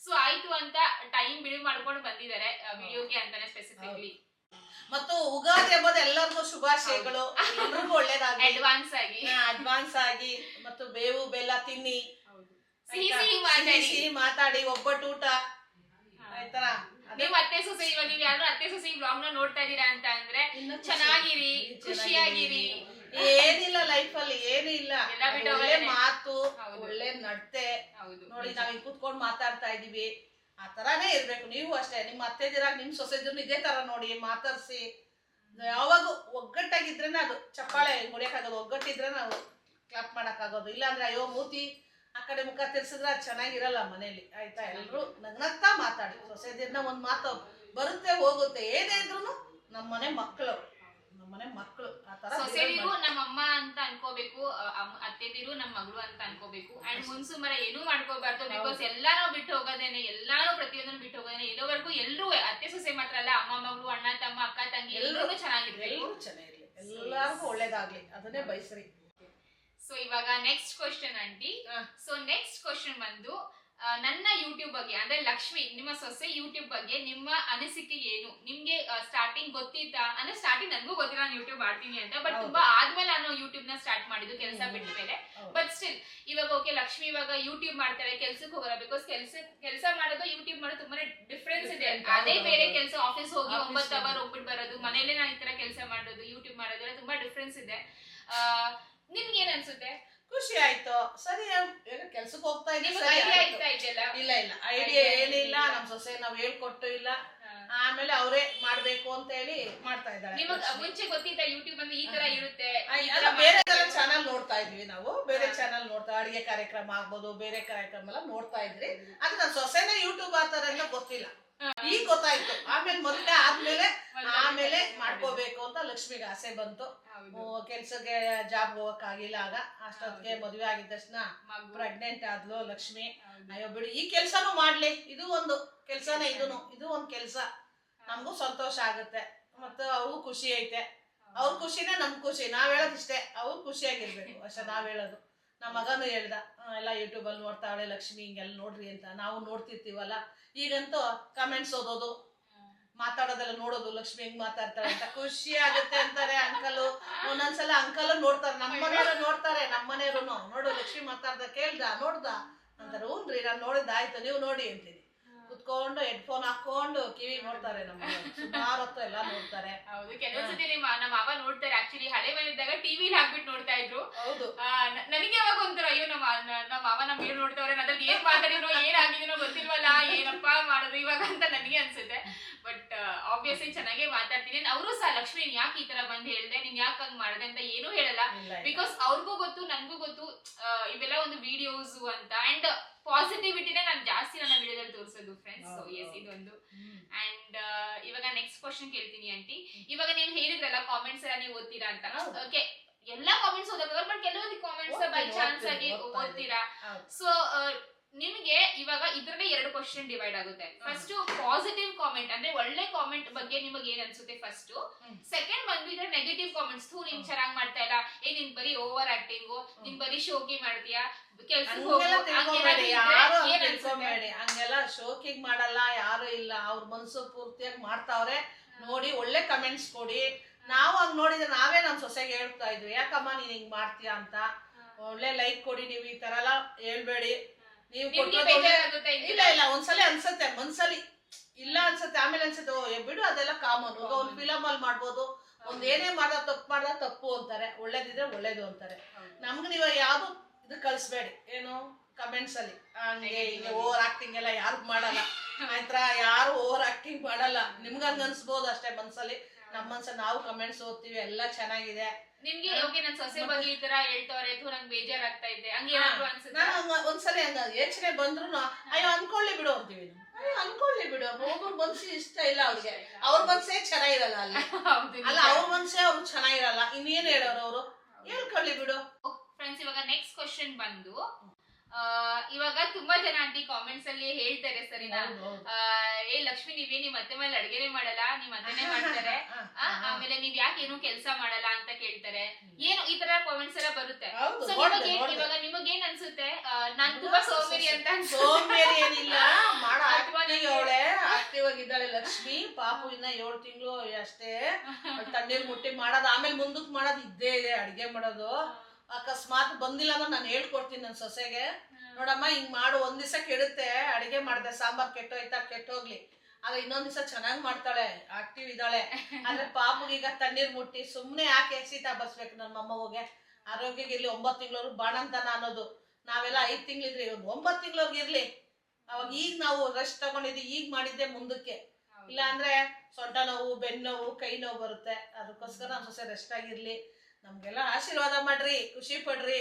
ಸೊ ಆಯ್ತು ಅಂತ ಟೈಮ್ ಬಿಡುವು ಮಾಡ್ಕೊಂಡು ಬಂದಿದ್ದಾರೆ ವಿಡಿಯೋಗೆ ಅಂತಾನೆ ಸ್ಪೆಸಿಫಿಕ್ಲಿ ಮತ್ತು ಉಗಾದಿ ಹಬ್ಬದ ಎಲ್ಲರಿಗೂ ಶುಭಾಶಯಗಳು. ಎಲ್ಲರಿಗೂ ಒಳ್ಳೇದಾಗಿ ಅಡ್ವಾನ್ಸ್ ಆಗಿ. ಅಡ್ವಾನ್ಸ್ ಆಗಿ. ಮತ್ತು ಬೇವು ಬೆಲ್ಲ ತಿನ್ನಿ. ಸಿಹಿ ಸಿಹಿ ಸಿಹಿ ಮಾತಾಡಿ. ಸಿಹಿ ಮಾತಾಡಿ ಒಬ್ಬಟ್ಟು. ಊಟ ಆಯ್ತಾ ಅದೇ ನೀವು ಅತ್ತೆ ಸೊಸೆ ಇವಾಗ ನೀವು ಯಾರು ಅತ್ತೆ ಸೊಸೆ ಬ್ಲಾಗ್ನ ನೋಡ್ತಾ ಇದೀರಾ ಅಂತ ಅಂದ್ರೆ ಚೆನ್ನಾಗಿರಿ. ಖುಷಿಯಾಗಿರಿ. ಏನಿಲ್ಲ ಲೈಫ್ ಅಲ್ಲಿ ಏನು ಇಲ್ಲ ಒಳ್ಳೆ ಮಾತು ಒಳ್ಳೆ ನಡತೆ. ನೋಡಿ ನಾವ್ ಕುತ್ಕೊಂಡ್ ಮಾತಾಡ್ತಾ ಇದೀವಿ ಆ ತರಾನೇ ಇರ್ಬೇಕು. ನೀವು ಅಷ್ಟೇ, ನಿಮ್ಮ ಅತ್ತೆದಿರಾಗ ನಿಮ್ ಸೊಸೆದಿರ್ನು ಇದೇ ತರ ನೋಡಿ ಮಾತಾಡ್ಸಿ. ಯಾವಾಗ ಒಗ್ಗಟ್ಟಾಗಿದ್ರೆ ಅದು ಚಪ್ಪಾಳೆ ಹೊಡಿಯಕ್ಕಾಗೋದು ಒಗ್ಗಟ್ಟಿದ್ರೆ ನಾವು ಕ್ಲಾಪ್ ಮಾಡಕ್ಕಾಗೋದು. ಇಲ್ಲಾಂದ್ರೆ ಅಯ್ಯೋ ಮೂತಿ ಆ ಕಡೆ ಮುಖ ತಿರ್ಸಿದ್ರೆ ಅದು ಚೆನ್ನಾಗಿರಲ್ಲ ಮನೇಲಿ. ಆಯ್ತಾ? ಎಲ್ರು ನಗ್ನಗ್ತಾ ಮಾತಾಡಿ. ಸೊಸೆದಿರ್ನ ಒಂದ್ ಮಾತು ಬರುತ್ತೆ ಹೋಗುತ್ತೆ. ಏನೇ ಇದ್ರು ನಮ್ಮ ಮನೆ ಮಕ್ಕಳು ನಮ್ಮ ಮನೆ ಮಕ್ಕಳು ತರ ಸೊಸೆದಿರು ನಮ್ಮ ಅಮ್ಮ ಅಂತ ಅನ್ಕೋಬೇಕು ಅತ್ತೆದಿರು ನಮ್ಮ ಮಗಳು ಅಂತ ಅನ್ಕೋಬೇಕು. ಅಂಡ್ ಮುನ್ಸು ಮರ ಏನೂ ಮಾಡ್ಕೋಬಾರ್ದು ಬಿಕಾಸ್ ಎಲ್ಲಾನು ಬಿಟ್ಟು ಹೋಗೋದೇನೆ ಎಲ್ಲಾನು ಪ್ರತಿಯೊಂದನ್ನು ಬಿಟ್ಟು ಹೋಗೋದೇನೆ ಇಲ್ಲಿವರೆಗೂ ಎಲ್ಲರೂ ಅತ್ತೆ ಸೊಸೆ ಮಾತ್ರ ಅಲ್ಲ ಅಮ್ಮ ಮಗಳು ಅಣ್ಣ ತಮ್ಮ ಅಕ್ಕ ತಂಗಿ ಎಲ್ಲರೂ ಚೆನ್ನಾಗಿರ್ಲಿ. ಎಲ್ಲರಿಗೂ ಒಳ್ಳೇದಾಗ್ಲಿ. ಅದನ್ನೇ ಬಯಸ್ರಿ. ಸೊ ಇವಾಗ next question aunty. So next question ಬಂದು ನನ್ನ ಯೂಟ್ಯೂಬ್ ಬಗ್ಗೆ ಅಂದ್ರೆ ಲಕ್ಷ್ಮಿ ನಿಮ್ಮ ಸೊಸೆ ಯೂಟ್ಯೂಬ್ ಬಗ್ಗೆ ನಿಮ್ಮ ಅನಿಸಿಕೆ ಏನು? ನಿಮ್ಗೆ ಸ್ಟಾರ್ಟಿಂಗ್ ಗೊತ್ತಿತ್ತಾ ಅಂದ್ರೆ ಸ್ಟಾರ್ಟಿಂಗ್ ನನಗೂ ಗೊತ್ತಿಲ್ಲ ನಾನು ಯೂಟ್ಯೂಬ್ ಮಾಡ್ತೀನಿ ಅಂತ ಬಟ್ ತುಂಬಾ ಆದ್ಮೇಲೆ ನಾನು ಯೂಟ್ಯೂಬ್ನ ಸ್ಟಾರ್ಟ್ ಮಾಡಿದ್ದು ಕೆಲಸ. ಬಿಟ್ಟ ಮೇಲೆ ಬಟ್ ಸ್ಟಿಲ್ ಇವಾಗ ಓಕೆ ಲಕ್ಷ್ಮಿ ಇವಾಗ ಯೂಟ್ಯೂಬ್ ಮಾಡ್ತಾರೆ ಕೆಲ್ಸಕ್ಕೆ ಹೋಗಲ್ಲ ಬಿಕಾಸ್ ಕೆಲ್ಸ ಕೆಲಸ ಮಾಡೋದು ಯೂಟ್ಯೂಬ್ ಮಾಡೋದು ತುಂಬಾನೇ ಡಿಫ್ರೆನ್ಸ್ ಇದೆ ಅದೇ ಬೇರೆ. ಕೆಲಸ ಆಫೀಸ್ ಹೋಗಿ ಒಂಬತ್ತು. ಅವರ್ ಹೋಗ್ಬಿಟ್ಟು ಬರೋದು ಮನೇಲೆ ನಾನು ಈ ತರ ಕೆಲಸ ಮಾಡೋದು ಯೂಟ್ಯೂಬ್ ಮಾಡೋದು ತುಂಬಾ ಡಿಫ್ರೆನ್ಸ್ ಇದೆ. ನಿಮ್ಗೆ ಏನ್ ಅನ್ಸುತ್ತೆ? ಖುಷಿ ಆಯ್ತು ಸರಿ ಕೆಲ್ಸಕ್ಕೆ ಹೋಗ್ತಾ ಇದ್ದೀವಿ ಇಲ್ಲ ಇಲ್ಲ ಐಡಿಯಾ ಏನಿಲ್ಲ. ನಮ್ ಸೊಸೆ ನಾವ್ ಹೇಳ್ಕೊಟ್ಟು ಇಲ್ಲ ಆಮೇಲೆ ಅವರೇ ಮಾಡ್ಬೇಕು ಅಂತ ಹೇಳಿ ಮಾಡ್ತಾ ಇದ್ದಾರೆ. ಮುಂಚೆ ಗೊತ್ತಿದ್ದ ಯೂಟ್ಯೂಬ್ ಅಲ್ಲಿ ಈ ತರ ಇರುತ್ತೆ ಬೇರೆ. ಚಾನಲ್ ನೋಡ್ತಾ ಇದ್ವಿ ನಾವು ಬೇರೆ. ಚಾನಲ್ ನೋಡ್ತಾ ಅಡಿಗೆ ಕಾರ್ಯಕ್ರಮ ಆಗ್ಬೋದು ಬೇರೆ ಕಾರ್ಯಕ್ರಮ ಎಲ್ಲ ನೋಡ್ತಾ ಇದ್ರಿ ಅದು ನನ್ ಸೊಸೆನೇ ಯೂಟ್ಯೂಬ್ ಆತರ ಎಲ್ಲ ಗೊತ್ತಿಲ್ಲ. ಈಗ ಗೊತ್ತಾಯ್ತು ಆಮೇಲೆ ಮೊದಲೇ ಆದ್ಮೇಲೆ ಆಮೇಲೆ ಮಾಡ್ಕೋಬೇಕು ಅಂತ ಲಕ್ಷ್ಮಿಗೆ ಆಸೆ ಬಂತು. ಕೆಲ್ಸಕ್ಕೆ ಜಾಬ್ ಹೋಗಕ್ ಆಗಿಲ್ಲ. ಆಗ ಅಷ್ಟೊತ್ತಿಗೆ. ಮದುವೆ ಆಗಿದ ತಕ್ಷಣ. ಪ್ರೆಗ್ನೆಂಟ್ ಆದ್ಲು ಲಕ್ಷ್ಮಿ. ಅಯ್ಯೋ ಬಿಡಿ ಈ ಕೆಲ್ಸನೂ ಮಾಡ್ಲಿ. ಇದು ಒಂದು ಕೆಲ್ಸನೇ ಇದೂನು. ಇದು ಒಂದ್ ಕೆಲ್ಸ. ನಮಗೂ ಸಂತೋಷ ಆಗುತ್ತೆ. ಮತ್ತೆ ಅವ್ರಿಗೂ ಖುಷಿ ಐತೆ. ಅವ್ರ ಖುಷಿನೇ ನಮ್ ಖುಷಿ. ನಾವ್ ಹೇಳೋದಿಷ್ಟೇ. ಅವ್ರು ಖುಷಿಯಾಗಿರ್ಬೇಕು ಅಷ್ಟೇ ನಾವ್ ಹೇಳೋದು. ನಮ್ಮ ಮಗನು ಹೇಳ್ದ ಎಲ್ಲ ಯೂಟ್ಯೂಬ್ ಅಲ್ಲಿ ನೋಡ್ತಾಳೆ ಲಕ್ಷ್ಮಿ ಹಿಂಗೆಲ್ಲ ನೋಡ್ರಿ ಅಂತ. ನಾವು ನೋಡ್ತಿರ್ತೀವಲ್ಲ? ಈಗಂತೂ ಕಮೆಂಟ್ಸ್ ಓದೋದು ಮಾತಾಡೋದೆಲ್ಲ ನೋಡೋದು, ಲಕ್ಷ್ಮಿ ಹೆಂಗ್ ಮಾತಾಡ್ತಾರೆ ಅಂತ ಖುಷಿ ಆಗುತ್ತೆ ಅಂತಾರೆ ಅಂಕಲು. ಒಂದೊಂದ್ಸಲ ಅಂಕಲು ನೋಡ್ತಾರೆ, ನಮ್ಮ ಮನೆಯವರು ನೋಡ್ತಾರೆ, ನಮ್ಮ ಮನೆಯವರು. ನೋಡು, ಲಕ್ಷ್ಮಿ ಮಾತಾಡ್ದ, ಕೇಳ್ದ, ನೋಡ್ದ. ಅಂತಾರೆ ರೀ ನಾನು ನೋಡಿದ ಆಯ್ತು, ನೀವು ನೋಡಿ ಅಂತೀನಿ. ಕುತ್ಕೊಂಡು ಹೆಡ್ಫೋನ್ ಹಾಕೊಂಡು ಕಿವಿ ನೋಡ್ತಾರೆ ನಮ್ಮ ಸುಮಾರು ಹೊತ್ತು ಎಲ್ಲ ನೋಡ್ತಾರೆ. ಹೌದು ಕೆಲವೊಂದ್ಸತಿ ನಿಮ್ಮ ನಮ್ಮ ಮಾವ ನೋಡ್ತಾರೆ ಆಕ್ಚುಲಿ ಹಳೆ ಮನೆಯಿದ್ದಾಗ ಟಿವಿಲಿ ಹಾಕ್ಬಿಟ್ಟು ನೋಡ್ತಾ ಇದ್ರು. ಹೌದು. ಆ, ನ- ನನಗೆ ಅವಾಗ ಒಂಥರ ಅಯ್ಯೋ ನಮ್ಮ ನ- ನಮ್ಮ ಮಾವ ನಮ್ಮ ಏನು ನೋಡ್ತಾವ್ರೆ ಅದ್ರಲ್ಲಿ ಏನ್ ಮಾತಾಡಿದ್ರು ಏನ್ ಆಗಿದ್ರೋ ಗೊತ್ತಿಲ್ವಲ್ಲ ಏನಪ್ಪ ಮಾಡೋದು ಇವಾಗ ಅಂತ ನನಗೆ ಅನ್ಸುತ್ತೆ. ಬಟ್ ಆಬ್ವಿಯಸ್ಲಿ ಚೆನ್ನಾಗೇ ಮಾತಾಡ್ತೀನಿ. ಅವರು ಸಹ ಲಕ್ಷ್ಮಿ ನೀನ್ ಯಾಕೆ ಈ ತರ ಬಂದು ಹೇಳ್ದೆ? ನೀನ್ ಯಾಕೆ ಹಂಗ್ ಮಾಡ್ದೆ ಅಂತ ಏನೂ ಹೇಳಲ್ಲ. ಇಲ್ಲ ಇಲ್ಲ. ಬಿಕಾಸ್ ಅವ್ರಿಗೂ ಗೊತ್ತು ನನ್ಗೂ ಗೊತ್ತು ಆ, ಇವೆಲ್ಲ ಒಂದು ವಿಡಿಯೋಸ್ ಅಂತ. ಅಂಡ್ ಪಾಸಿಟಿವಿಟಿನೇ ನಾನು ಜಾಸ್ತಿ ನನ್ನ ವಿಡಿಯೋದಲ್ಲಿ ತೋರಿಸೋದು ಫ್ರೆಂಡ್ಸ್ ಸೊ ಎಸ್ ಇದೊಂದು. ಅಂಡ್ ಇವಾಗ ನೆಕ್ಸ್ಟ್ ಕ್ವಶನ್ ಕೇಳ್ತೀನಿ ಆಂಟಿ ಇವಾಗ ನೀವು ಹೇಳಿದ್ರಲ್ಲ ಕಾಮೆಂಟ್ಸ್ ಎಲ್ಲ ನೀವು ಓದ್ತೀರಾ ಅಂತ. ಓಕೆ ಎಲ್ಲಾ ಕಾಮೆಂಟ್ಸ್ ಓದೋಕೆ ಬಟ್ ಕೆಲವೊಂದು ಕಾಮೆಂಟ್ಸ್ ಬೈ ಚಾನ್ಸ್ ಆಗಿ ಓದ್ತೀರಾ. ಸೊ ನಿಮಗೆ ಇವಾಗ ಇದ್ರಲ್ಲೇ ಎರಡು ಕ್ವಶನ್ ಡಿವೈಡ್ ಆಗುತ್ತೆ. ಫಸ್ಟ್ ಪಾಸಿಟಿವ್ ಕಾಮೆಂಟ್ ಅಂದ್ರೆ ಒಳ್ಳೆ ಕಾಮೆಂಟ್ ಬಗ್ಗೆ ನಿಮಗೆ ಏನ್ ಅನ್ಸುತ್ತೆ ಫಸ್ಟ್ ಸೆಕೆಂಡ್ ಬಂದು ಇದ್ರೆ ನೆಗೆಟಿವ್ ಕಾಮೆಂಟ್ಸ್ ಥೂ ನೀನ್ ಚೆನ್ನಾಗ್ ಮಾಡ್ತಾ ಇಲ್ಲ. ಏ ನಿನ್ ಬರೀ ಓವರ್ ಆಕ್ಟಿಂಗ್ ನಿನ್ ಬರೀ ಶೋಕಿ ಮಾಡ್ತೀಯಾ? ಹಂಗೆಲ್ಲ ಶೋಕಿಗ್ ಮಾಡಲ್ಲ ಯಾರು ಇಲ್ಲ. ಅವ್ರ ಮನ್ಸು ಪೂರ್ತಿಯಾಗಿ ಮಾಡ್ತಾವ್ರೆ. ನೋಡಿ ಒಳ್ಳೆ ಕಮೆಂಟ್ಸ್ ಕೊಡಿ. ನಾವು ಹಂಗ್ ನೋಡಿದ್ರೆ ನಾವೇ ನಮ್ ಸೊಸೆಗೆ ಹೇಳ್ತಾ ಇದ್ವಿ. ಯಾಕಮ್ಮ ನೀನ್ ಹಿಂಗ್ ಮಾಡ್ತೀಯ ಅಂತ. ಒಳ್ಳೆ ಲೈಕ್ ಕೊಡಿ ನೀವು ಈ ತರ ಎಲ್ಲ ಹೇಳ್ಬೇಡಿ. ನೀವು ಇಲ್ಲ ಇಲ್ಲ ಒಂದ್ಸಲಿ ಅನ್ಸತ್ತೆ ಒಂದ್ಸಲಿ ಇಲ್ಲ ಅನ್ಸತ್ತೆ ಆಮೇಲೆ ಅನ್ಸತ್ತೆ ಓ ಬಿಡು ಅದೆಲ್ಲ ಕಾಮನ್ ಒಂದ್ ಫಿಲಮ್ ಅಲ್ಲಿ ಮಾಡ್ಬೋದು ಒಂದ್ ಏನೇ ಮಾಡ್ದ ತಪ್ಪು ಮಾಡ್ದ ತಪ್ಪು ಅಂತಾರೆ. ಒಳ್ಳೇದಿದ್ರೆ ಒಳ್ಳೇದು ಅಂತಾರೆ. ನಮ್ಗೆ ನೀವು ಯಾವ್ದು ಇದು ಕಳಿಸ್ಬೇಡಿ. ಏನು? ಕಮೆಂಟ್ಸ್ ಅಲ್ಲಿ. ಹಂಗೆ ಹಿಂಗೆ ಓವರ್ ಆಕ್ಟಿಂಗ್ ಎಲ್ಲ ಯಾರು ಮಾಡಲ್ಲ. <laughs> ಆಯ್ತಾ? ಯಾರು ಓವರ್ ಆಕ್ಟಿಂಗ್ ಮಾಡಲ್ಲ. ನಿಮ್ಗೆ ಹಂಗ ಅನ್ಸ್ಬೋದು ಅಷ್ಟೇ ಮನ್ಸಲ್ಲಿ. ನಮ್ಮ ಮನ್ಸಲ್ಲಿ ನಾವು ಕಮೆಂಟ್ಸ್ ಓದ್ತೀವಿ ಎಲ್ಲ ಚೆನ್ನಾಗಿದೆ. ನಿಮ್ಗೆ ಓಕೆ ನನ್ ಸೊಸೆ ಬಗ್ಗೆ ಈ ತರ ಹೇಳ್ತವ್ರೆ? ಅಥವಾ ನಂಗೆ ಬೇಜಾರಾಗ್ತಾ ಇದೆ ಹಂಗೆ ಏನಾದ್ರು ಅನ್ಸುತ್ತೆ? ನಾನು ಒಂದ್ಸಲಿ ಹಂಗ ಯೋಚನೆ ಬಂದ್ರು ಅಯ್ಯೋ ಅನ್ಕೊಳ್ಳಿ ಬಿಡು ಅಂತೀವಿ. ಅಯ್ಯೋ ಅನ್ಕೊಳ್ಳಿ ಬಿಡು. ಒಬ್ಬೊಬ್ರ ಮನ್ಸು ಇಷ್ಟ ಇಲ್ಲ ಅವ್ರಿಗೆ. ಅವ್ರ ಮನ್ಸೇ ಚೆನ್ನಾಗಿರಲ್ಲ ಅಲ್ಲಿ. ಹೌದು ಅಲ್ಲ ಅವ್ರ ಮನ್ಸೇ ಅವ್ರು ಚೆನ್ನಾಗಿರಲ್ಲ. ಇನ್ನೇನ್ ಹೇಳೋರು ಅವರು? ಹೇಳ್ಕೊಳ್ಳಿ ಬಿಡು. ಫ್ರೆಂಡ್ಸ್ ಇವಾಗ ನೆಕ್ಸ್ಟ್ ಕ್ವಶನ್ ಬಂದು ಇವಾಗ ತುಂಬಾ ಜನ ಆಂಟಿ ಕಾಮೆಂಟ್ಸ್ ಅಲ್ಲಿ ಹೇಳ್ತಾರೆ ಸರಿನಾ? ಏ ಲಕ್ಷ್ಮಿ ನೀವೇ ನಿಮ್ ಅತ್ತೆ ಮೇಲೆ ಅಡ್ಗೆನೆ ಮಾಡಲ್ಲ ನಿಮ್ ಅತ್ತೆನೆ ಮಾಡ್ತಾರೆ. <laughs> ಆಮೇಲೆ ನೀವ್ ಯಾಕೆ ಏನು ಕೆಲಸ ಮಾಡಲ್ಲ ಅಂತ ಕೇಳ್ತಾರೆ. ಏನು ಈ ತರ ಕಾಮೆಂಟ್ಸ್ ಎಲ್ಲ ಬರುತ್ತೆ. ಇವಾಗ ನಿಮಗೇನ್ ಅನ್ಸುತ್ತೆ? ನಾನ್ ತುಂಬಾ ಸೋಮೇರಿ ಅಂತ ಸೋಮೇರಿ ಏನಿಲ್ಲ. <laughs> ಮಾಡ ಅವಳೆ. <laughs> ಆಕ್ಟಿವ್ ಲಕ್ಷ್ಮಿ. ಪಾಪು ಇನ್ನ ಏಳ್ ತಿಂಗಳು ಅಷ್ಟೇ. ತಣ್ಣೀರ್ ಮುಟ್ಟಿ ಮಾಡೋದು ಆಮೇಲೆ ಮುಂದಕ್ ಮಾಡೋದು ಇದ್ದೇ ಇದೆ ಅಡ್ಗೆ ಮಾಡೋದು. ಅಕಸ್ಮಾತ್ ಬಂದಿಲ್ಲ ಅಂದ್ರೆ ನಾನು ಹೇಳ್ಕೊಡ್ತೀನಿ ನನ್ನ ಸೊಸೆಗೆ. ನೋಡಮ್ಮ ಹಿಂಗ್ ಮಾಡು ಒಂದ್ ದಿವಸ ಕೆಡುತ್ತೆ ಅಡಿಗೆ ಮಾಡಿದೆ ಸಾಂಬಾರ್ ಕೆಟ್ಟೋಯ್ತಾ ಕೆಟ್ಟೋಗ್ಲಿ. ಆಗ ಇನ್ನೊಂದ್ ದಿವಸ ಚೆನ್ನಾಗಿ ಮಾಡ್ತಾಳೆ ಆಕ್ಟಿವ್ ಇದ್ದಾಳೆ. ಆದ್ರೆ <laughs> ಪಾಪಗೆ ಈಗ ತಣ್ಣೀರ್ ಮುಟ್ಟಿ ಸುಮ್ನೆ ಯಾಕೆ ಶೀತ ಬಸ್ಬೇಕು ನನ್ನ ಹೋಗೆ ಆರೋಗ್ಯಕ್ಕೆ ಇರ್ಲಿ ಒಂಬತ್ತು ತಿಂಗಳವ್ರು ಬಾಣಂತನ ಅನ್ನೋದು. ನಾವೆಲ್ಲ ಐದ್ ತಿಂಗಳಿದ್ರಿ ಇವಾಗ ಒಂಬತ್ತು ತಿಂಗಳವ್ರಿಗೆ ಇರ್ಲಿ. ಅವಾಗ ಈಗ ನಾವು ರೆಸ್ಟ್ ತಗೊಂಡಿದ್ವಿ ಈಗ ಮಾಡಿದ್ದೆ ಮುಂದಕ್ಕೆ. ಇಲ್ಲ ಅಂದ್ರೆ ಸೊಂಟ ನೋವು ಬೆನ್ನು ನೋವು ಕೈ ನೋವು ಬರುತ್ತೆ. ಅದಕ್ಕೋಸ್ಕರ ನಮ್ಮ ಸೊಸೆ ರೆಸ್ಟ್ ಆಗಿರ್ಲಿ. ನಮ್ಗೆಲ್ಲ ಆಶೀರ್ವಾದ ಮಾಡ್ರಿ, ಖುಷಿ ಪಡ್ರಿ.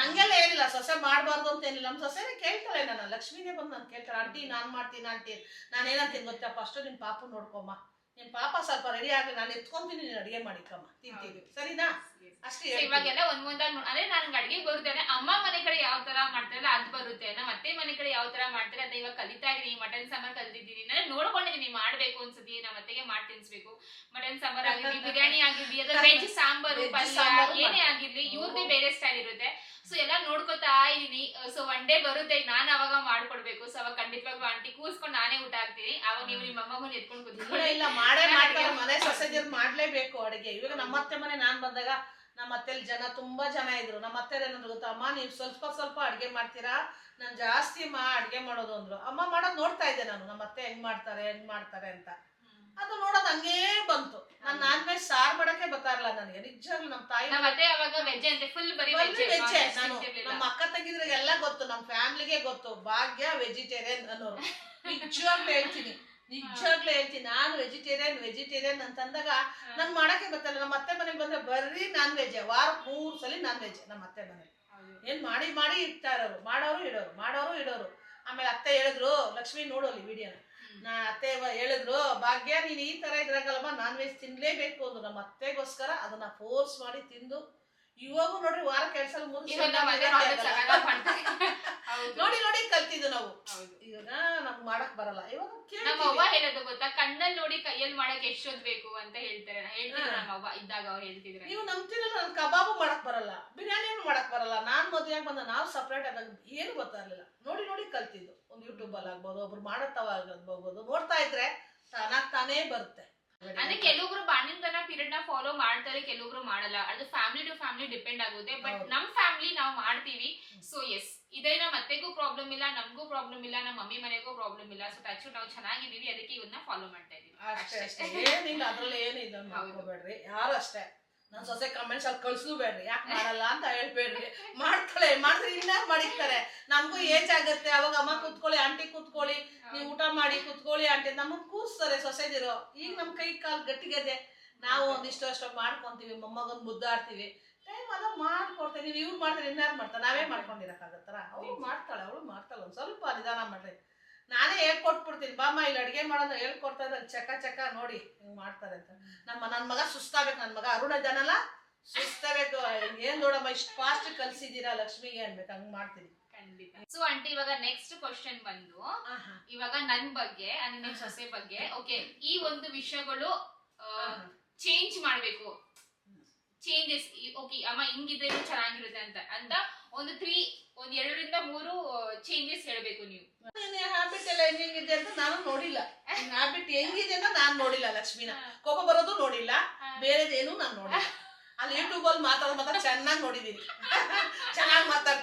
ಹಂಗೆಲ್ಲ ಏನಿಲ್ಲ, ಸೊಸೆ ಮಾಡಬಾರ್ದು ಅಂತ ಏನಿಲ್ಲ. ನಮ್ಮ ಸೊಸೆನೇ ಕೇಳ್ತಾಳೆ ನಾನು ಲಕ್ಷ್ಮಿನೇ ಬಂದು ನಾನು ಕೇಳ್ತಾಳೆ, ಆಂಟಿ, ನಾನು ಮಾಡ್ತೀನಿ, ಆಂಟಿ. ನಾನು ಏನಂತೀನಿ ಗೊತ್ತಾ? ಫಸ್ಟ್ ನಿನ್ ಪಾಪು ನೋಡ್ಕೊಮ್ಮ. ನಿನ್ ಪಾಪ ಸ್ವಲ್ಪ ರೆಡಿ ಆಗಿ ನಾನು ಎತ್ಕೊಂತೀನಿ ನೀನು ಅಡಿಗೆ ಮಾಡಿಕಮ್ಮ ತಿಂತೀವಿ ಸರಿನಾ? ಅಷ್ಟೇ. ಇವಾಗೆಲ್ಲ ಒಂದ್ ಒಂದಾಗ್ ನೋಡ್- ಅಂದ್ರೆ ನನ್ಗೆ ಅಡಿಗೆ ಬರುತ್ತೆ ಅಮ್ಮ ಮನೆ ಕಡೆ ಯಾವ ತರ ಮಾಡ್ತಾರಲ್ಲ ಅದ್ ಬರುತ್ತೆ. ನಮ್ಮ ಅತ್ತೆ ಮನೆ ಕಡೆ ಯಾವ ತರ ಮಾಡ್ತಾರೆ ಅದನ್ನ ಇವಾಗ ಕಲಿತಾ ಇದೀನಿ. ಮಟನ್ ಸಾಂಬಾರ್ ಕಲ್ತಿದ್ದೀನಿ. ನಾನು ನೋಡ್ಕೊಂಡಿದ್ದೀನಿ ಮಾಡ್ಬೇಕು ಅನ್ಸುತ್ತೆ. ನಮ್ಮ ಅತ್ತೆಗೆ ಮಾಡಿ ತಿನ್ಸ್ಬೇಕು. ಮಟನ್ ಸಾಂಬಾರ್ ಆಗಿರ್ಲಿ ಬಿರಿಯಾನಿ ಆಗಿರ್ಲಿ ಅದ್ರ ವೆಜ್ ಸಾಂಬಾರು ಪಲ್ಯ ಏನೇ. ಆಗಿರ್ಲಿ ಇವ್ರದ್ದೇ ಬೇರೆ ಸ್ಟೈಲ್ ಇರುತ್ತೆ. ಸೊ ಎಲ್ಲ ನೋಡ್ಕೊತಾ ಇದೀನಿ ಸೊ ಒನ್ ಡೇ ಬರುತ್ತೆ ನಾನು ಅವಾಗ ಮಾಡ್ಕೊಡ್ಬೇಕು. ಸೊ ಅವಾಗ ಖಂಡಿತವಾಗ ಆಂಟಿ ಕೂಸ್ಕೊಂಡು ನಾನೇ ಊಟ ಹಾಕ್ತೀನಿ. ಅವಾಗ ನೀವು ನಿಮ್ಮ ಅಮ್ಮಗೂ ಎತ್ಕೊಂಡು ಕೂತ್ಕೊಳ್ಳಿ. ಇಲ್ಲ ಮಾಡೇ ಮಾಡ್ತಾರೆ. ಮನೆ ಸೊಸೈಟಿಯವ್ರು ಮಾಡ್ಲೇಬೇಕು ಅಡುಗೆ. ಇವಾಗ ನಮ್ಮ ಅತ್ತೆ ಮನೆ ನಾನ್ ಬಂದಾಗ ನಮ್ಮ ಅತ್ತೆಲಿ ಜನ ತುಂಬಾ ಜನ ಇದ್ರು. ನಮ್ಮ ಅತ್ತೆ ಏನಂದ್ರು ಗೊತ್ತಾ ಅಮ್ಮ ನೀವು ಸ್ವಲ್ಪ ಸ್ವಲ್ಪ ಅಡುಗೆ ಮಾಡ್ತೀರಾ? ನಾನು ಜಾಸ್ತಿ ಮಾ ಅಡುಗೆ ಮಾಡೋದು ಅಂದ್ರು. ಅಮ್ಮ ಮಾಡೋದು ನೋಡ್ತಾ ಇದ್ದೆ ನಾನು. ನಮ್ಮ ಅತ್ತೆ ಹೆಂಗ್ ಮಾಡ್ತಾರೆ ಹೆಂಗ್ ಮಾಡ್ತಾರೆ ಅಂತ. ಅದು ನೋಡೋದು ಹಂಗೇ ಬಂತು. ನಾನು ನಾನ್ ವೆಜ್ ಸಾರ್ ಮಾಡಕ್ಕೆ ಬರ್ತಾರಲ್ಲ ನನಗೆ. ನಿಜವಾಗ್ಲೂ ನಮ್ ತಾಯಿ ನಮ್ಮ ಅತ್ತೆ ಅವಾಗ ವೆಜ್ ಅಂತೆ ಫುಲ್ ಬರೀ Only veg ಏ ನಾನು ನಮ್ಮ ಅಕ್ಕ ತಂಗಿದ್ರಿಗೆಲ್ಲ ಗೊತ್ತು ನಮ್ ಫ್ಯಾಮಿಲಿಗೆ ಗೊತ್ತು. ಭಾಗ್ಯ ವೆಜಿಟೇರಿಯನ್ ಅನ್ನೋರು. ನಿಜವಾಗ್ಲೂ ಹೇಳ್ತೀನಿ. ನಿಜವಾಗ್ಲೂ ಹೇಳ್ತೀನಿ. ನಾನು ವೆಜಿಟೇರಿಯನ್ ವೆಜಿಟೇರಿಯನ್ ಅಂತಂದಾಗ ನಂಗ್ ಮಾಡಕ್ಕೆ ಗೊತ್ತಲ್ಲ ನಮ್ಮ ಅತ್ತೆ ಮನೆಗೆ ಬಂದ್ರೆ ಬರೀ ನಾನ್ ವೆಜ್ ವಾರ ಮೂರ್ ಸಲ ನಾನ್ ವೆಜ್ ನಮ್ಮ ಅತ್ತೆ ಮನೆ ಏನ್ ಮಾಡಿ ಮಾಡಿ ಇಡ್ತಾ ಇರೋರು. ಮಾಡೋರು ಇಡೋರು. ಮಾಡೋರು ಇಡೋರು. ಆಮೇಲೆ ಅತ್ತೆ ಹೇಳಿದ್ರು ಲಕ್ಷ್ಮಿ ನೋಡೋಲಿ ವಿಡಿಯೋನ ನಾ ಅತ್ತೆ ಹೇಳಿದ್ರು, ಭಾಗ್ಯ, ನೀನು ಈ ತರ ಇದ್ರಾಗಲ್ಲಮ್ಮ ನಾನ್ ವೆಜ್ ತಿನ್ಲೇಬೇಕು ಅಂದ್ರು. ನಮ್ಮ ಅತ್ತೆಗೋಸ್ಕರ ಅದನ್ನ ಫೋರ್ಸ್ ಮಾಡಿ ತಿಂದು ಇವಾಗೂ ನೋಡ್ರಿ ವಾರ ಕೆಲಸ ನೋಡಿ ನೋಡಿ ಕಲ್ತಿದ್ದು ನಾವು. ಇವಾಗ ನಮ್ಗೆ ಮಾಡಕ್ ಬರಲ್ಲ. ಇವಾಗ ನಮ್ಮ. ಅವ್ವ ಹೇಳೋದು ಗೊತ್ತಾ? ಕಣ್ಣಲ್ಲಿ ನೋಡಿ ಕೈಯಲ್ಲಿ ಮಾಡಕ್ ಎಷ್ಟೊಂದ್ ಬೇಕು ಅಂತ ಹೇಳ್ತಾರೆ. ಹೇಳ್ತಿದ್ರು. ನಮ್ಮ ಅವ್ವ ಇದ್ದಾಗ ಅವ್ರು ಹೇಳ್ತಿದ್ರು. ನೀವು ನಂಬ್ತಿರಲ್ಲ ನನ್ ಕಬಾಬು ಮಾಡಕ್ ಬರಲ್ಲ. ಬಿರಿಯಾನಿನೂ ಮಾಡಕ್ ಬರಲ್ಲ. ನಾನ್ ಮದುವೆ ಬಂದ ನಾವು ಸಪ್ರೇಟ್ ಆದಾಗ ಏನು ಗೊತ್ತಾಗ್ಲಿಲ್ಲ ನೋಡಿ ನೋಡಿ ಕಲ್ತಿದ್ದು. ಒಂದು ಯೂಟ್ಯೂಬ್ ಅಲ್ಲಿ ಆಗ್ಬೋದು ಒಬ್ರು ಮಾಡತ್ತವ ಆಗ್ಬೋದು ನೋಡ್ತಾ ಇದ್ರೆ ತಾನಾಗ್ ತಾನೇ ಬರುತ್ತೆ. ಅಂದ್ರೆ ಕೆಲವೊಬ್ರು ಬಾಣಿಂದನ ಪೀರಿಯಡ್ನ ಫಾಲೋ ಮಾಡ್ತಾರೆ ಕೆಲವೊಬ್ರು ಮಾಡಲ್ಲ. ಅದು ಫ್ಯಾಮಿಲಿ ಟು ಫ್ಯಾಮಿಲಿ ಡಿಪೆಂಡ್ ಆಗುತ್ತೆ. ಬಟ್. ನಮ್ ಫ್ಯಾಮಿಲಿ ನಾವು ಮಾಡ್ತೀವಿ. ಸೊ ಎಸ್ ಇದೇ ಮತ್ತೆಗೂ ಅತ್ತೆಗೂ ಪ್ರಾಬ್ಲಮ್ ಇಲ್ಲ ನಮಗೂ ಪ್ರಾಬ್ಲಮ್ ಇಲ್ಲ ನಮ್ಮ ಮಮ್ಮಿ ಮನೆಗೂ ಪ್ರಾಬ್ಲಮ್ ಇಲ್ಲ. ಸೊ ಟಚ್ ನಾವು ಚೆನ್ನಾಗಿದೀವಿ ಅದಕ್ಕೆ ಇವನ್ನ ಫಾಲೋ ಮಾಡ್ತಾ ಇದೀವಿ ಅಷ್ಟೇ ಅಷ್ಟೇ. ಏನಿಲ್ಲ ಅದ್ರಲ್ಲಿ ಮಾಡ್ಕೋಬೇಡ್ರಿ ಯಾರು ಅಷ್ಟೇ. ನನ್ ಸೊಸೆ ಕಮೆಂಟ್ಸ್ ಅಲ್ಲಿ ಕಳ್ಸ್ಲೂಬೇಡ್ರಿ ಯಾಕೆ ಮಾಡಲ್ಲ ಅಂತ ಹೇಳ್ಬೇಡ್ರಿ. ಮಾಡ್ತಾಳೆ ಮಾಡಿದ್ರೆ ಇನ್ನ ಮಾಡಿರ್ತಾರೆ? ನಮಗೂ ಏಜ್ ಆಗುತ್ತೆ. ಅವಾಗ ಅಮ್ಮ ಕುತ್ಕೊಳ್ಳಿ ಆಂಟಿ ಕೂತ್ಕೊಳ್ಳಿ. ನೀವು ಊಟ ಮಾಡಿ ಕುತ್ಕೊಳ್ಳಿ ಆಂಟಿ. ನಮಗ್ ಕೂಸ್ತಾರೆ ಸೊಸೆದಿರೋ. ಈಗ ನಮ್ ಕೈ ಕಾಲು ಗಟ್ಟಿಗದೆ. ನಾವು ಒಂದಿಷ್ಟು ಅಷ್ಟು ಮಾಡ್ಕೊಂತೀವಿ, ಮೊಮ್ಮಗನ್ ಮುದ್ದಾಡ್ತೀವಿ. ಟೈಮ್ ಅದ ಮಾಡ್ಕೊಡ್ತೇವೆ. ನೀವು ಇವ್ರು ಮಾಡ್ತಾರೆ ಇನ್ಯಾರು ಮಾಡ್ತಾರೆ? ನಾವೇ ಮಾಡ್ಕೊಂಡಿರಕ್ಕಾಗತ್ತಾರ ಅವ್ರು ಮಾಡ್ತಾಳೆ, ಅವಳು ಮಾಡ್ತಾಳೆ. ಒಂದ್ ಸ್ವಲ್ಪ ನಿಧಾನ ಮಾಡ್ರಿ. ನಾನೇ ಹೇಳ್ಕೊಟ್ಬಿಡ್ತೀನಿ. ಬಾಮ್ಮ, ಇಲ್ಲಿ ಅಡಿಗೆ ಮಾಡೋದು ಹೇಳ್ಕೊಡ್ತಾ ಇದ್ರೆ ಚಕ ಚಕ ನೋಡಿ ಹಿಂಗ್ ಮಾಡ್ತಾರೆ ಅಂತ. ನಮ್ಮ ನನ್ ಮಗ ಸುಸ್ತಾಗಬೇಕು. ನನ್ನ ಮಗ ಅರುಣ ಇದ್ದಾನಲ್ಲ? ಸುಸ್ತಾಗಬೇಕು. ಏನ್ ನೋಡಮ್ಮ ಇಷ್ಟು ಫಾಸ್ಟ್ ಕಲಿಸಿದ್ದೀರಾ ಲಕ್ಷ್ಮಿಗೆ ಅನ್ಬೇಕು ಹಂಗ್ ಮಾಡ್ತೀನಿ. ಖಂಡಿತ. ಸೊ ಆಂಟಿ ಇವಾಗ ನೆಕ್ಸ್ಟ್ ಕ್ವಶನ್ ಬಂದು ಇವಾಗ ನನ್ ಬಗ್ಗೆ ಅಂದ್ರೆ ನಿಮ್ ಸೊಸೆ ಬಗ್ಗೆ ಓಕೆ ಈ ಒಂದು ವಿಷಯಗಳು. ಚೇಂಜ್ ಮಾಡ್ಬೇಕು. ಚೇಂಜಸ್ ಓಕೆ ಅಮ್ಮ ಹಿಂಗಿದ್ರೆ ಚೆನ್ನಾಗಿರುತ್ತೆ ಅಂತ ಅಂತ ಒಂದು ತ್ರೀ ಒಂದ್ ಎರಡರಿಂದ ಮೂರು ಚೇಂಜಸ್ ಹೇಳ್ಬೇಕು ನೀವು. ಹ್ಯಾಬಿಟ್ ಎಲ್ಲ ಹೆಂಗಿದೆ ಅಂತ ನಾನು ನೋಡಿಲ್ಲ. ಹ್ಯಾಬಿಟ್ ಹೆಂಗಿದೆ ಅಂತ ನಾನು ನೋಡಿಲ್ಲ ಲಕ್ಷ್ಮಿನ. ಕೋಪ ಬರೋದು ನೋಡಿಲ್ಲ ಬೇರೆದೇನು ನಾನು ನೋಡಿಲ್ಲ. ಅಲ್ಲಿ ಯೂಟ್ಯೂಬ್ ಅಲ್ಲಿ ಮಾತಾಡೋ ಮಾತ್ರ ಚೆನ್ನಾಗಿ ನೋಡಿದೀನಿ. <laughs>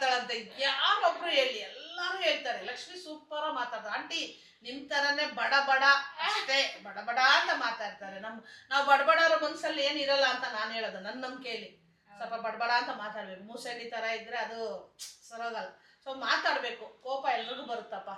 ಚೆನ್ನಾಗಿ ಅಂತ ಯಾರೊಬ್ರು ಹೇಳಿ. ಎಲ್ಲಾರು ಹೇಳ್ತಾರೆ. ಲಕ್ಷ್ಮಿ ಸೂಪರ್ ಮಾತಾಡ್ತಾರೆ ಆಂಟಿ, ನಿಮ್ ತರನೇ ಬಡ ಬಡ ಅಷ್ಟೇ. ಬಡ ಬಡ ಅಂತ ಮಾತಾಡ್ತಾರೆ. ನಮ್, ನಾವು ಬಡಬಡವ್ರ ಮನ್ಸಲ್ಲಿ ಏನಿರಲ್ಲ ಅಂತ ನಾನು ಹೇಳೋದು. ನನ್ನ ನಂಬಿಕೆಯಲ್ಲಿ ಸ್ವಲ್ಪ ಬಡಬಡ ಅಂತ ಮಾತಾಡ್ಬೇಕು. ಮೂಸಂಡಿ ತರ ಇದ್ರೆ ಅದು ಸರೋಗಲ್ಲ. ಸೊ ಮಾತಾಡ್ಬೇಕು. ಕೋಪ ಎಲ್ರಿಗೂ ಬರುತ್ತಪ್ಪ.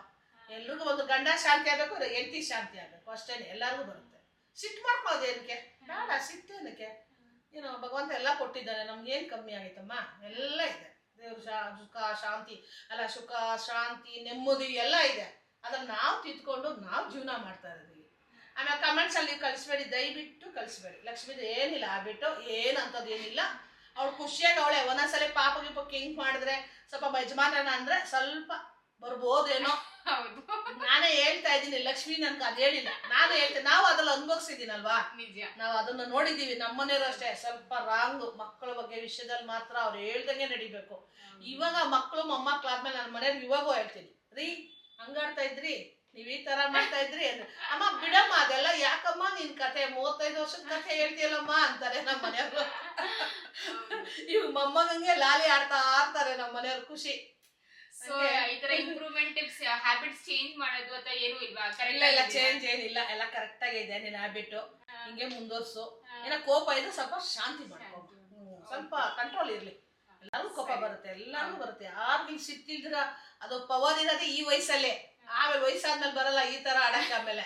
ಎಲ್ರಿಗೂ ಒಂದು ಗಂಡ ಶಾಂತಿ ಆಗ್ಬೇಕು ಹೆಂಡತಿ ಶಾಂತಿ ಆಗ್ಬೇಕು. ಅಷ್ಟೇ ಎಲ್ಲರಿಗೂ ಬರುತ್ತೆ. ಸಿಟ್ಟು ಮಾಡ್ಕೊಳ್ಳೋದು ಏನಕ್ಕೆ? ಬೇಡ, ಸಿಟ್ಟು ಏನಕ್ಕೆ? ಏನು ಭಗವಂತ ಎಲ್ಲ ಕೊಟ್ಟಿದ್ದಾನೆ. ನಮ್ಗೆ ಏನು ಕಮ್ಮಿ ಆಗೈತಮ್ಮ? ಎಲ್ಲ ಇದೆ. ದೇವ್ರ ಸುಖ, ಶಾಂತಿ, ಅಲ್ಲ ಸುಖ, ಶಾಂತಿ, ನೆಮ್ಮದಿ ಎಲ್ಲ ಇದೆ. ಅದನ್ನ ನಾವು ತಿದ್ಕೊಂಡು ನಾವು ಜೀವನ ಮಾಡ್ತಾ ಇದ್ದೀವಿ ಆಮೇಲೆ ಕಮೆಂಟ್ಸ್ ಅಲ್ಲಿ ಕಳಿಸ್ಬೇಡಿ, ದಯವಿಟ್ಟು ಕಳಿಸ್ಬೇಡಿ. ಲಕ್ಷ್ಮಿದು ಏನಿಲ್ಲ ಆಗ್ಬಿಟ್ಟು ಏನಂತದ್ದು ಏನಿಲ್ಲ. ಅವಳು ಖುಷಿಯಾಗಿ ಅವಳೆ ಒಂದೊಂದ್ಸಲ ಪಾಪ ಗಿಪ ಕಿಂಗ್ ಮಾಡಿದ್ರೆ, ಸ್ವಲ್ಪ ಯಜಮಾನನ ಅಂದ್ರೆ ಸ್ವಲ್ಪ ಬರ್ಬೋದೇನೋ? ಹೌದು. ನಾನೇ ಹೇಳ್ತಾ ಇದ್ದೀನಿ ಲಕ್ಷ್ಮಿ ನನ್ಗೆ ಅದ್ ಹೇಳಿಲ್ಲ. ನಾನು ಹೇಳ್ತೇನೆ ನಾವು ಅದ್ರಲ್ಲಿ ಅನುಭವಿಸಿದ್ದೀನಲ್ವಾ? ನಿಜ. ನಾವು ಅದನ್ನ ನೋಡಿದೀವಿ ನಮ್ಮನೇರು ಅಷ್ಟೇ. ಸ್ವಲ್ಪ ರಾಂಗ್ ಮಕ್ಕಳ ಬಗ್ಗೆ ವಿಷಯದಲ್ಲಿ ಮಾತ್ರ ಅವ್ರು ಹೇಳ್ದಂಗೆ ನಡಿಬೇಕು. ಇವಾಗ ಮಕ್ಕಳು ಮೊಮ್ಮಕ್ಳಾದ್ಮೇಲೆ ನನ್ನ ಮನೆಯವ್ರಿಗೆ ಇವಾಗೂ ಹೇಳ್ತೀನಿ ರೀ ಹಂಗಾಡ್ತಾ ಇದ್ರಿ? ನೀವ್ ಈ ತರ ಮಾಡ್ತಾ ಇದ್ರಿ ಅಂದ್ರೆ ಅಮ್ಮ ಬಿಡಮ್ಮ ಅದೆಲ್ಲ ಯಾಕಮ್ಮ? ನಿನ್ ಕತೆ ಮೂವತ್ತೈದು ವರ್ಷದ ಕತೆ ಹೇಳ್ತೀಯಲ್ಲಮ್ಮ ಅಂತಾರೆ ನಮ್ಮ ಮನೆಯವರು. ಇವ್ ಮೊಮ್ಮಗಂಗೆ ಲಾಲಿ ಆಡ್ತಾ ಆಡ್ತಾರೆ ನಮ್ಮ ಮನೆಯವ್ರು ಖುಷಿ. ಸೊ. ಈ ತರ ಇಂಪ್ರೂವ್ಮೆಂಟ್ ಟಿಪ್ಸ್ ಹ್ಯಾಬಿಟ್ಸ್ ಚೇಂಜ್ ಮಾಡೋದು ಅಥವಾ ಏನು ಇಲ್ವಾ? ಇಲ್ಲ ಇಲ್ಲ ಚೇಂಜ್ ಏನಿಲ್ಲ ಎಲ್ಲ ಕರೆಕ್ಟ್ ಆಗಿದೆ ನಿನ್ನ ಹ್ಯಾಬಿಟ್ ಹಿಂಗೆ ಮುಂದುವರ್ಸು. ಏನೋ ಕೋಪ ಇದ್ರೆ ಸ್ವಲ್ಪ ಶಾಂತಿ ಮಾಡ್ಕೊ. ಸ್ವಲ್ಪ ಕಂಟ್ರೋಲ್ ಇರ್ಲಿ. ಎಲ್ಲರಿಗೂ ಕೋಪ ಬರುತ್ತೆ ಎಲ್ಲರಿಗೂ ಬರುತ್ತೆ. ಯಾರಿಗೂ ಸಿಕ್ಕಿದ್ರ ಅದು ಪವರ್ ಇರೋದೇ ಈ ವಯಸ್ಸಲ್ಲೇ. ಆಮೇಲೆ ವಯಸ್ಸಾದ್ಮೇಲೆ ಬರಲ್ಲ ಈ ತರ ಆಡಕ್ಕೆ ಆಮೇಲೆ.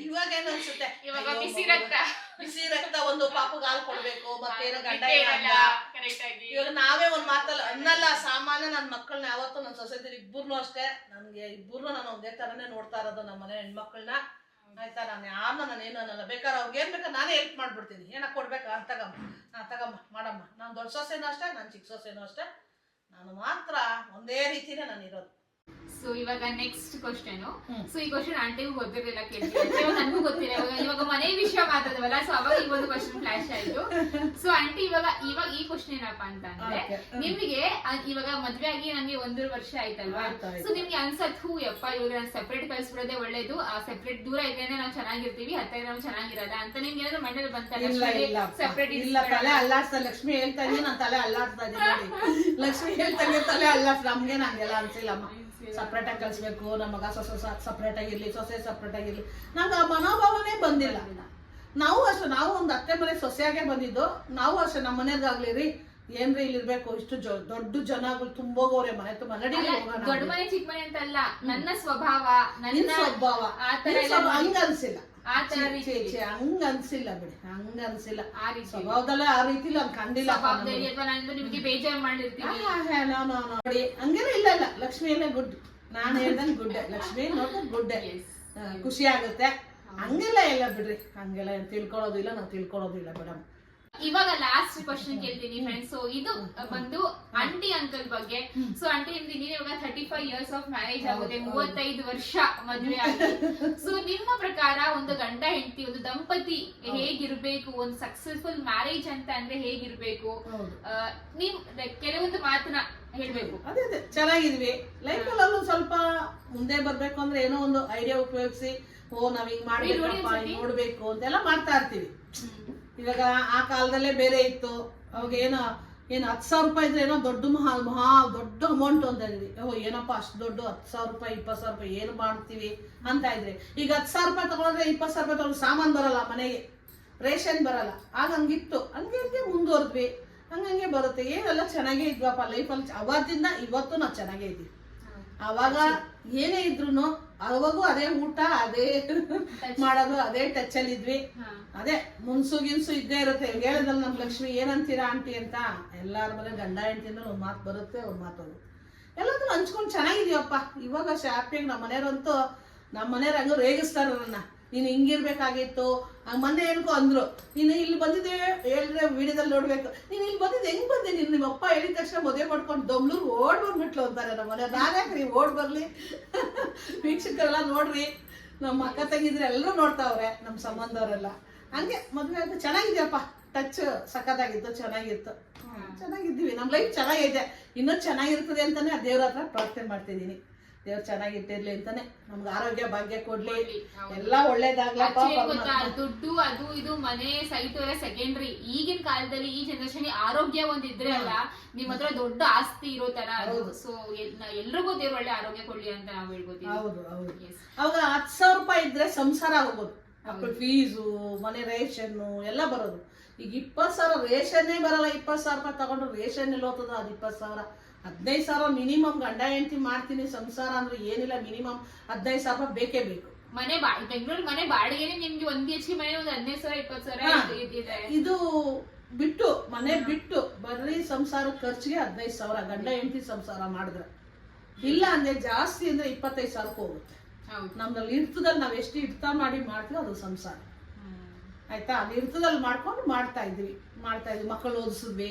ಇವಾಗ ಏನ್ ಅನ್ಸುತ್ತೆ? ಇವಾಗ ಬಿಸಿ ರಕ್ತ. ಬಿಸಿ ರಕ್ತ ಒಂದು ಪಾಪಗ್ ಹಾಲು ಕೊಡ್ಬೇಕು ಮತ್ತೇನೋ ಗಂಡ ಇವಾಗ ನಾವೇ ಒಂದ್ ಮಾತಲ್ಲ ಅನ್ನಲ್ಲ ಸಾಮಾನ್ಯ ನನ್ ಮಕ್ಕಳನ್ನ ಯಾವತ್ತೂ ನನ್ನ ಸೊಸೈಟಿ ಇಬ್ಬರ್ನು ಅಷ್ಟೇ. ನನ್ಗೆ ಇಬ್ಬರ್ನು ನಾನು ಒಂದೇ ತರನೇ ನೋಡ್ತಾ ಇರೋದು ನಮ್ಮ ಮನೆ ಹೆಣ್ಮಕ್ಳನ್ನ ಆಯ್ತಾ? ನಾನು ಯಾರನ್ನ ನಾನು ಏನು ಅನ್ನಲ್ಲ. ಬೇಕಾದ್ರೆ ಅವ್ರಿಗೆ ಏನ್ ಬೇಕಾದ್ರೆ ನಾನೇ ಹೆಲ್ಪ್ ಮಾಡ್ಬಿಡ್ತೀನಿ. ಏನಕ್ಕೆ ಕೊಡ್ಬೇಕಾ? ಅಂತ ತಗಮ್ಮ. ನಾ ತಗಮ್ಮ ಮಾಡಮ್ಮ. ನಾನು ದೊಡ್ಡ ಸೊಸೆನೂ ಅಷ್ಟೇ ನಾನು ಚಿಕ್ಕ ಸೊಸೆನೂ ಅಷ್ಟೇ. ನಾನು ಮಾತ್ರ ಒಂದೇ ರೀತಿನೇ ನಾನು ಇರೋದು. ಸೊ ಇವಾಗ ನೆಕ್ಸ್ಟ್ ಕ್ವಶನ್ ಸೊ ಈ ಕ್ವಶನ್ ಆಂಟಿಗೂ ಗೊತ್ತಿರಲಿಲ್ಲ ಕೇಳ್ತೀನಿ. ನನಗೂ ಗೊತ್ತಿಲ್ಲ. ಇವಾಗ ಇವಾಗ ಮನೆ ವಿಷಯ ಮಾತಾಡವಲ್ಲ ಸೊ ಅವಾಗ ಈ ಒಂದು ಕ್ವಶನ್ ಫ್ಲಾಶ್ ಆಯ್ತು. ಸೊ ಆಂಟಿ ಇವಾಗ ಇವಾಗ ಈ ಕ್ವಶನ್ ಏನಪ್ಪಾ ಅಂತ ಅಂದ್ರೆ. ನಿಮ್ಗೆ ಇವಾಗ ಮದ್ವೆ ಆಗಿ ನಂಗೆ ಒಂದೂವರೆ ವರ್ಷ ಆಯ್ತಲ್ವಾ? ಆಯ್ತು, ಆಯ್ತು. ಸೊ ನಿಮ್ಗೆ ಅನ್ಸತ್ ಹೂ ಯಪ್ಪ ಇವಾಗ ನಾನು ಸೆಪರೇಟ್ ಕಳ್ಸ್ಬಿಡೋದೇ ಒಳ್ಳೇದು. ಆ ಸೆಪರೇಟ್ ದೂರ ಇದ್ರೇನೆ ನಾವು ಚೆನ್ನಾಗಿರ್ತೀವಿ ಹತ್ತಿರ ನಾವು ಚೆನ್ನಾಗಿರಲ್ಲ ಅಂತ ನಿಮ್ಗೆ ಏನಾದ್ರು ಮನೇಲಿ ಬಂತಲ್ಲ? ಸೆಪರೇಟ್ ಇಲ್ಲ ತಲೆ ಅಲ್ಲಾಡ್ಸ್ತಾ ಲಕ್ಷ್ಮಿ ಹೇಳ್ತಾ ನನ್ನ ನಾನು ತಲೆ ಅಲ್ಲಾಡ್ತಾ ಇದ್ದೀನಿ. ಲಕ್ಷ್ಮಿ ಹೇಳ್ತಾ ತಲೆ ಅಲ್ಲಾಡ್ಸ್ ನಮ್ಗೆ ನಂಗೆಲ್ಲ ಅನ್ಸಿಲ್ಲಮ್ಮ. ಸಪ್ರೇಟ್ ಆಗಿ ಕಲಿಸ್ಬೇಕು ನಮ್ಮ ಮಗ ಸೊಸೆ ಸಪ್ರೇಟ್ ಆಗಿರ್ಲಿ ಸೊಸೆ ಸಪ್ರೇಟ್ ಆಗಿರ್ಲಿ. ನಂಗೆ ಆ ಮನೋಭಾವನೆ ಬಂದಿಲ್ಲ. ನಾವು ಅಷ್ಟೇ ನಾವು ಒಂದು ಅತ್ತೆ ಮನೆ ಸೊಸೆಯಾಗೆ ಬಂದಿದ್ದು ನಾವು ಅಷ್ಟೇ ನಮ್ಮ ಮನೆಯದಾಗ್ಲಿ ರೀ ಏನ್ರಿ ಇಲ್ಲಿ ಇರ್ಬೇಕು ಇಷ್ಟು ದೊಡ್ಡ ಜನಗಳು ತುಂಬೋಗೋರೆ ಮನೆ ತುಂಬಾ ನಡೀಲಿ ದೊಡ್ಡ ಮನೆ ಚಿಕ್ಕ ಮನೆ ಅಂತಲ್ಲ ನನ್ನ ಸ್ವಭಾವ ನನ್ನ ಸ್ವಭಾವ ಹಂಗ ಅನ್ಸಿಲ್ಲ ಆ ತರ ಛೀ, ರೀತಿ ಛೀ, ಛೀ, ಹಂಗ ಅನ್ಸಿಲ್ಲ ಬಿಡಿ ಹಂಗ ಅನ್ಸಿಲ್ಲ ಆ ರೀತಿ ಸ್ವಭಾವದಲ್ಲೇ ಆ ರೀತಿ ನಾನು ಕಂಡಿಲ್ಲ ಸ್ವಭಾವದಲ್ಲಿ ಅಥವಾ ನಾನು ನಿಮ್ಗೆ ಬೇಜಾರು ಮಾಡಿರ್ತೀನಿ ನೋಡಿ ಹಂಗೇನ ಇಲ್ಲ ಇಲ್ಲ ಲಕ್ಷ್ಮಿ ಎಲ್ಲ ಗುಡ್ ನಾನು ಹೇಳ್ದಂಗೆ ಗುಡ್ಡೆ ಲಕ್ಷ್ಮಿ ನೋಡಿದ್ರೆ ಗುಡ್ಡೆ Yes. ಖುಷಿ ಆಗುತ್ತೆ ಹಂಗೆಲ್ಲ ಇಲ್ಲ ಬಿಡ್ರಿ ಹಂಗೆಲ್ಲ ಏನ್ ತಿಳ್ಕೊಳ್ಳೋದಿಲ್ಲ ನಾವು ತಿಳ್ಕೊಳ್ಳೋದಿಲ್ಲ ಮೇಡಮ್ ಇವಾಗ ಲಾಸ್ಟ್ ಕ್ವಶನ್ ಕೇಳ್ತೀನಿ ಫ್ರೆಂಡ್ಸ್ ಸೊ ಇದು ಬಂದು ಆಂಟಿ ಅಂಕಲ್ ಬಗ್ಗೆ. ಸೊ ಆಂಟಿ ನಿಮ್ದು ನೀನು ಇವಾಗ thirty five years of marriage ಆಗುತ್ತೆ ಮೂವತ್ತೈದು ವರ್ಷ ಮದುವೆ ಆಗಿ. ಸೊ ನಿಮ್ಮ ಪ್ರಕಾರ ಒಂದು ಗಂಡ ಹೆಂಡತಿ ಒಂದು ದಂಪತಿ ಹೇಗಿರ್ಬೇಕು? ಒಂದು ಸಕ್ಸಸ್ಫುಲ್ ಮ್ಯಾರೇಜ್ ಅಂತ ಅಂದ್ರೆ ಹೇಗಿರ್ಬೇಕು? ನಿಮ್ ಕೆಲವೊಂದು ಮಾತನ್ನ ಹೇಳ್ಬೇಕು. ಅದೇ ಅದೇ ಚೆನ್ನಾಗಿದ್ವಿ. ಲೈಫ್ ಅಲ್ಲೂ ಸ್ವಲ್ಪ ಮುಂದೆ ಬರ್ಬೇಕು ಅಂದ್ರೆ ಏನೋ ಒಂದು ಐಡಿಯಾ ಉಪಯೋಗಿಸಿ ಓ ನಾವ್ ಹಿಂಗ್ ಮಾಡ್ಬೇಕು ನೋಡ್ಬೇಕು ಅಂತೆಲ್ಲ ಮಾಡ್ತಾ ಇರ್ತೀವಿ. ಇವಾಗ ಆ ಕಾಲದಲ್ಲೇ ಬೇರೆ ಇತ್ತು. ಅವಾಗ ಏನೋ ಏನು ಹತ್ತು ಸಾವಿರ ರೂಪಾಯಿ ಇದ್ರೆ ಏನೋ ದೊಡ್ಡ ಮಹಾ ಮಹಾ ದೊಡ್ಡ ಅಮೌಂಟ್ ಅಂತ ಇದ್ವಿ ಓ ಏನಪ್ಪ ಅಷ್ಟು ದೊಡ್ಡ ಹತ್ತು ಸಾವಿರ ರೂಪಾಯಿ ಇಪ್ಪತ್ತು ಸಾವಿರ ರೂಪಾಯಿ ಏನು ಮಾಡ್ತೀವಿ ಅಂತ ಇದ್ರಿ. ಈಗ ಹತ್ತು ಸಾವಿರ ರೂಪಾಯಿ ತಗೊಂಡ್ರೆ ಇಪ್ಪತ್ತು ಸಾವಿರ ರೂಪಾಯಿ ತಗೊಂಡು ಸಾಮಾನು ಬರಲ್ಲ ಮನೆಗೆ. ರೇಷನ್ ಬರಲ್ಲ. ಆಗ ಹಂಗಿತ್ತು. ಹಂಗೆ ಹಂಗೆ ಮುಂದುವರೆದ್ವಿ. ಹಂಗಂಗೆ ಬರುತ್ತೆ. ಏನೆಲ್ಲ ಚೆನ್ನಾಗೇ ಇದ್ವಪ್ಪ ಲೈಫಲ್ಲಿ ಅವಾಗಿಂದ ಇವತ್ತು ನಾವು ಚೆನ್ನಾಗೇ ಇದ್ವಿ ಅವಾಗ ಏನೇ ಇದ್ರು ಅವಾಗೂ ಅದೇ ಊಟ ಅದೇ ಮಾಡೋದು ಅದೇ ಟಚ್ ಅಲ್ಲಿ ಇದ್ವಿ. ಅದೇ ಮುನ್ಸು ಗಿನ್ಸು ಇದ್ದೇ ಇರುತ್ತೆ. ಇವಾಗ ಹೇಳಿದಲ್ಲ ನಮ್ಮ ಲಕ್ಷ್ಮಿ ಏನಂತೀರಾ ಆಂಟಿ ಅಂತ? ಎಲ್ಲಾರ ಮನೆ ಗಂಡ ಹೆಂಡತಿಂದ ಒಂದು ಮಾತು ಬರುತ್ತೆ ಒಂದು ಮಾತು ಅದು ಎಲ್ಲದನ್ನು ಹಂಚ್ಕೊಂಡು ಚೆನ್ನಾಗಿದ್ಯಪ್ಪ. ಇವಾಗ ಶಾಪಿಂಗ್ ನಮ್ಮ ಮನೆಯವ್ರಂತೂ ನಮ್ಮ ಮನೆಯವ್ರ ಹಂಗ ರೇಗಿಸ್ತಾರೆ ನನ್ನ ನೀನು ಹಿಂಗಿರ್ಬೇಕಾಗಿತ್ತು. ಹಂಗ ಮೊನ್ನೆ ಏನಕ್ಕೂ ಅಂದ್ರು ನೀನು ಇಲ್ಲಿ ಬಂದಿದ್ದೆ ಹೇಳಿದ್ರೆ ವಿಡಿಯೋದಲ್ಲಿ ನೋಡ್ಬೇಕು. ನೀನು ಇಲ್ಲಿ ಬಂದಿದ್ದು ಹೆಂಗ್ ಬಂದೆ ನೀನು? ನಿಮ್ಮ ಅಪ್ಪ ಹೇಳಿದ ತಕ್ಷಣ ಮದುವೆ ಮಾಡ್ಕೊಂಡು ದೊಮ್ಲೂರು ಓಡ್ ಬಂದ್ಬಿಟ್ಲು ಅಂತಾರೆ ನಮ್ಮ ಮನೆ. ನಾನ್ಯಾಕ್ರಿ ಓಡ್ ಬರ್ಲಿ? ವೀಕ್ಷಕರೆಲ್ಲ ನೋಡ್ರಿ ನಮ್ಮ ಅಕ್ಕ ತಂಗಿದ್ರೆ ಎಲ್ಲರೂ ನೋಡ್ತಾವ್ರೆ ನಮ್ಮ ಸಂಬಂಧವರೆಲ್ಲ. ಹಂಗೆ ಮದುವೆ ಅಂತ ಚೆನ್ನಾಗಿದೆಯಪ್ಪ. ಟಚ್ ಸಖತ್ತಾಗಿತ್ತು ಚೆನ್ನಾಗಿತ್ತು. ಚೆನ್ನಾಗಿದ್ದೀವಿ. ನಮ್ಮ ಲೈಫ್ ಚೆನ್ನಾಗಿದೆ ಇನ್ನೂ ಚೆನ್ನಾಗಿರ್ತದೆ ಅಂತಾನೆ ಆ ದೇವ್ರ ಹತ್ರ ಪ್ರಾರ್ಥನೆ ಮಾಡ್ತಿದ್ದೀನಿ. ದೇವ್ರು ಚೆನ್ನಾಗಿಟ್ಟಿರ್ಲಿ ಅಂತಾನೆ. ನಮ್ಗೆ ಆರೋಗ್ಯ ಭಾಗ್ಯ ಕೊಡ್ಲಿ. ಎಲ್ಲ ಒಳ್ಳೇದಾಗ್ಲಪ್ಪ Actually ಏನ್ ಗೊತ್ತಾ? ದುಡ್ಡು ಅದು ಇದು ಮನೆ ಸೈಟ್ ಎಲ್ಲ ಸೆಕೆಂಡ್ರಿ ಈಗಿನ ಕಾಲದಲ್ಲಿ ಈ ಜನರೇಷನ್ ಆರೋಗ್ಯ ಒಂದ್ ಇದ್ರೆ ಅಲ್ಲ ನಿಮ್ ಹತ್ರ ದೊಡ್ಡ ಆಸ್ತಿ ಇರೋ ತರ ಹೌದು. ಸೊ ಎಲ್ರಿಗೂ ದೇವ್ರ ಒಳ್ಳೆ ಆರೋಗ್ಯ ಕೊಡ್ಲಿ ಅಂತ ನಾವು ಹೇಳ್ಬೋದು ಹೌದು ಹೌದು. Yes. ಅವಾಗ ಹತ್ ಸಾವಿರ ರೂಪಾಯಿ ಇದ್ರೆ ಸಂಸಾರ ಆಗ್ಬೋದು ಮಕ್ಕಳ ಫೀಸು ಮನೆ ರೇಷನ್ನು ಎಲ್ಲ ಬರೋದು. ಈಗ ಇಪ್ಪತ್ ಸಾವಿರ ರೇಷನ್ನೇ ಬರಲ್ಲ. ಇಪ್ಪತ್ ಸಾವಿರ ರೂಪಾಯಿ ತಗೊಂಡ್ರೆ ರೇಷನ್ ಎಲ್ಲಿ ಹೋಗ್ತದ ಅದ್ ಇಪ್ಪತ್ ಸಾವಿರ. ಹದಿನೈದು ಸಾವಿರ ಮಿನಿಮಮ್ ಗಂಡ ಹೆಂಡತಿ ಮಾಡ್ತೀನಿ ಸಂಸಾರ ಅಂದ್ರೆ ಏನಿಲ್ಲ ಮಿನಿಮಮ್ ಹದಿನೈದು ಸಾವಿರ ರೂಪಾಯಿ ಬೇಕೇ ಬೇಕು. ಮನೆ ಬೆಂಗಳೂರು ಮನೆ ಬಾಡಿಗೆನೆ ನಿಮ್ಗೆ ಒಂದ್ ಬಿ ಎಚ್ ಕೆ ಮನೆ ಒಂದು ಹದಿನೈದು ಸಾವಿರ ಇಪ್ಪತ್ತು ಸಾವಿರ ಇದೆ ಇದು ಬಿಟ್ಟು ಮನೆ ಬಿಟ್ಟು ಬರೀ ಸಂಸಾರ ಖರ್ಚಿಗೆ ಹದಿನೈದು ಸಾವಿರ ಗಂಡ ಹೆಂಡತಿ ಸಂಸಾರ ಮಾಡಿದ್ರೆ. ಇಲ್ಲ ಅಂದ್ರೆ ಜಾಸ್ತಿ ಅಂದ್ರೆ ಇಪ್ಪತ್ತೈದು ಸಾವಿರಕ್ಕೆ ಹೋಗುತ್ತೆ. ನಮ್ದಲ್ಲಿ ಇರ್ತದಲ್ಲಿ ನಾವು ಎಷ್ಟು ಇರ್ತ ಮಾಡಿ ಮಾಡ್ತೀವಿ ಅದು ಸಂಸಾರ. ಆಯ್ತಾ? ಅಲ್ಲಿ ಇರ್ತದಲ್ಲಿ ಮಾಡ್ಕೊಂಡು ಮಾಡ್ತಾ ಇದ್ವಿ. ಮಾಡ್ತಾ ಇದ್ವಿ. ಮಕ್ಕಳು ಓದಿಸಿದ್ವಿ.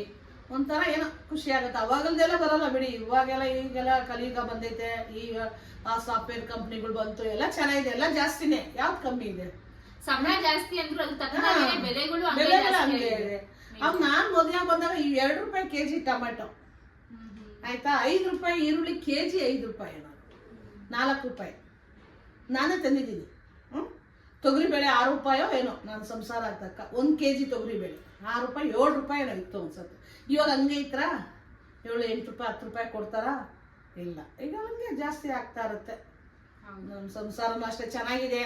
ಒಂಥರ ಏನೋ ಖುಷಿ ಆಗುತ್ತೆ. ಅವಾಗಲ್ದೆಲ್ಲ ಬರಲ್ಲ ಬಿಡಿ. ಇವಾಗೆಲ್ಲ ಈಗೆಲ್ಲ ಕಲಿಯುಗ ಬಂದೈತೆ. ಈಗ ಆ ಸಾಫ್ಟ್ವೇರ್ ಕಂಪ್ನಿಗಳು ಬಂತು. ಎಲ್ಲ ಚೆನ್ನಾಗಿದೆ. ಎಲ್ಲ ಜಾಸ್ತಿನೇ. ಯಾವ್ದು ಕಮ್ಮಿ ಇದೆ? ಸಮಯ ಜಾಸ್ತಿ ಅಂದ್ರೆ ಅದು ತಕ್ಕ. ಬೆಲೆಗಳು ಹಂಗೆ ಬೆಲೆಗಳು ಜಾಸ್ತಿ ಹಂಗೆ ಇದೆ. ಅವಾಗ ನಾನು ಮದುವೆ ಬಂದಾಗ ಈ ಎರಡು ರೂಪಾಯಿ ಕೆ ಜಿ ಟೊಮೆಟೊ. ಆಯ್ತಾ? ಐದು ರೂಪಾಯಿ ಈರುಳ್ಳಿ ಕೆ ಜಿ ಐದು ರೂಪಾಯಿ ಏನೋ ನಾಲ್ಕು ರೂಪಾಯಿ. ನಾನೇ ತಂದಿದ್ದೀನಿ. ಹ್ಞೂ ತೊಗರಿಬೇಳೆ ಆರು ರೂಪಾಯೋ ಏನೋ. ನಾನು ಸಂಸಾರ ಆಗ್ತಕ್ಕ. ಒಂದು ಕೆ ಜಿ ತೊಗರಿಬೇಳೆ. ಆರು ರೂಪಾಯಿ ಏಳು ರೂಪಾಯಿ ಏನೋ ಇತ್ತು ಅನ್ಸತ್ತೆ ಇವಾಗ ಹಂಗೆ ಐತ್ರ ಏಳು ಎಂಟು ರೂಪಾಯಿ ಹತ್ತು ರೂಪಾಯಿ ಕೊಡ್ತಾರಾ? ಇಲ್ಲ. ಈಗ ಹಂಗೆ ಜಾಸ್ತಿ ಆಗ್ತಾ ಇರುತ್ತೆ. ನಮ್ಮ ಸಂಸಾರನೂ ಅಷ್ಟೇ ಚೆನ್ನಾಗಿದೆ.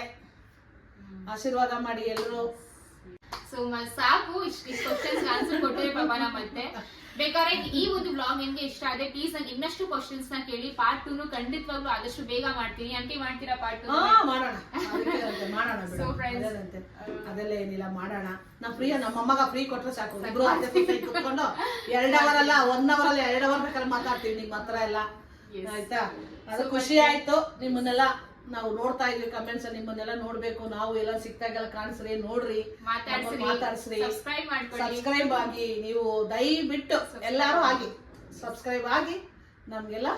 ಆಶೀರ್ವಾದ ಮಾಡಿ ಎಲ್ಲರೂ ಸೊ ಸಾಕು ಇಷ್ಟು ಕ್ವಶನ್ಸ್ ಆನ್ಸರ್ ಕೊಟ್ಟಿದೆ ಪಾಪ ನಾ ಮತ್ತೆ ಬೇಕಾದ್ರೆ ಈ ಒಂದು ಬ್ಲಾಗ್ ನಿಮ್ಗೆ ಇಷ್ಟ ಆದ್ರೆ ಪ್ಲೀಸ್ ನಂಗೆ ಇನ್ನಷ್ಟು ಕ್ವಶನ್ಸ್ನ ಕೇಳಿ ಪಾರ್ಟ್ ಟೂ ಖಂಡಿತವಾಗ್ಲೂ ಆದಷ್ಟು ಬೇಗ ಮಾಡ್ತೀನಿ. ಅಂಟಿ ಮಾಡ್ತೀರಾ ಪಾರ್ಟ್ ಟೂ ಮಾಡೋಣ. ಮಾಡೋಣ ಬಿಡು. So, friends, ಅದೆಲ್ಲ ಏನಿಲ್ಲ ಮಾಡೋಣ. ನಾ ಫ್ರೀ ನಮ್ಮ ಅಮ್ಮಗ ಫ್ರೀ ಕೊಟ್ರೆ ಸಾಕು. ಇಬ್ರು ಅದೇ ಕುತ್ಕೊಂಡು ಎರಡ್ ಅವರ್ ಅಲ್ಲ ಒನ್ ಅವರ್ ಅಲ್ಲ ಎರಡ್ ಅವರ್ ಬೇಕಾದ್ರೆ ಮಾತಾಡ್ತೀವಿ ನಿಮ್ ಹತ್ರ ಎಲ್ಲ. Yes. ಆಯ್ತಾ? ಅದು ಖುಷಿ ಆಯ್ತು. ನಿಮ್ಮನ್ನೆಲ್ಲ ನಾವು ನೋಡ್ತಾ ಇದ್ವಿ ಕಮೆಂಟ್ಸ್ ನಿಮ್ಮನ್ನೆಲ್ಲ ನೋಡ್ಬೇಕು ನಾವು ಎಲ್ಲ ಸಿಕ್ತಾಗೆಲ್ಲ ಕಾಣಿಸ್ರಿ ನೋಡ್ರಿ. ಮಾತಾಡ್ಸ್ರಿ. ಸಬ್ಸ್ಕ್ರೈಬ್ ಆಗಿ ನೀವು ದಯವಿಟ್ಟು ಎಲ್ಲರೂ ಆಗಿ ಸಬ್ಸ್ಕ್ರೈಬ್ ಆಗಿ ನಮ್ಗೆಲ್ಲ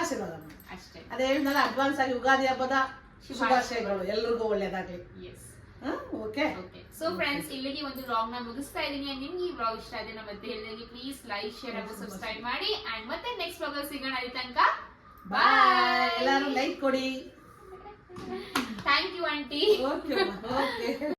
ಆಶೀರ್ವಾದ ಅಷ್ಟೇ. ಅದೇ ಹೇಳಿದ್ನಲ್ಲ ಅಡ್ವಾನ್ಸ್ ಆಗಿ ಯುಗಾದಿ ಹಬ್ಬದ ಶುಭಾಶಯಗಳು. ಎಲ್ರಿಗೂ ಒಳ್ಳೇದಾಗ್ಲಿ. ಓಕೆ ಓಕೆ ಸೊ ಫ್ರೆಂಡ್ಸ್ ಇಲ್ಲಿಗೆ ಒಂದು ವ್ಲಾಗ್ನ ಮುಗಿಸ್ತಾ ಇದೀನಿ ನಿಮ್ಗೆ ಈ ವ್ಲಾಗ್ ಇಷ್ಟ ನಮ್ಮ ಅತ್ತೆ ಹೇಳಿದಾಗೆ ಪ್ಲೀಸ್ ಲೈಕ್ ಶೇರ್ ಹಾಗೂ ಸಬ್ಸ್ಕ್ರೈಬ್ ಮಾಡಿ. ಅಂಡ್ ಮತ್ತೆ ನೆಕ್ಸ್ಟ್ ವ್ಲಾಗ್ ಸಿಗೋಣ ಅಲ್ಲಿ ತನಕ. ಬಾಯ್ ಎಲ್ಲರೂ ಲೈಕ್ ಕೊಡಿ. Thank you aunty okay okay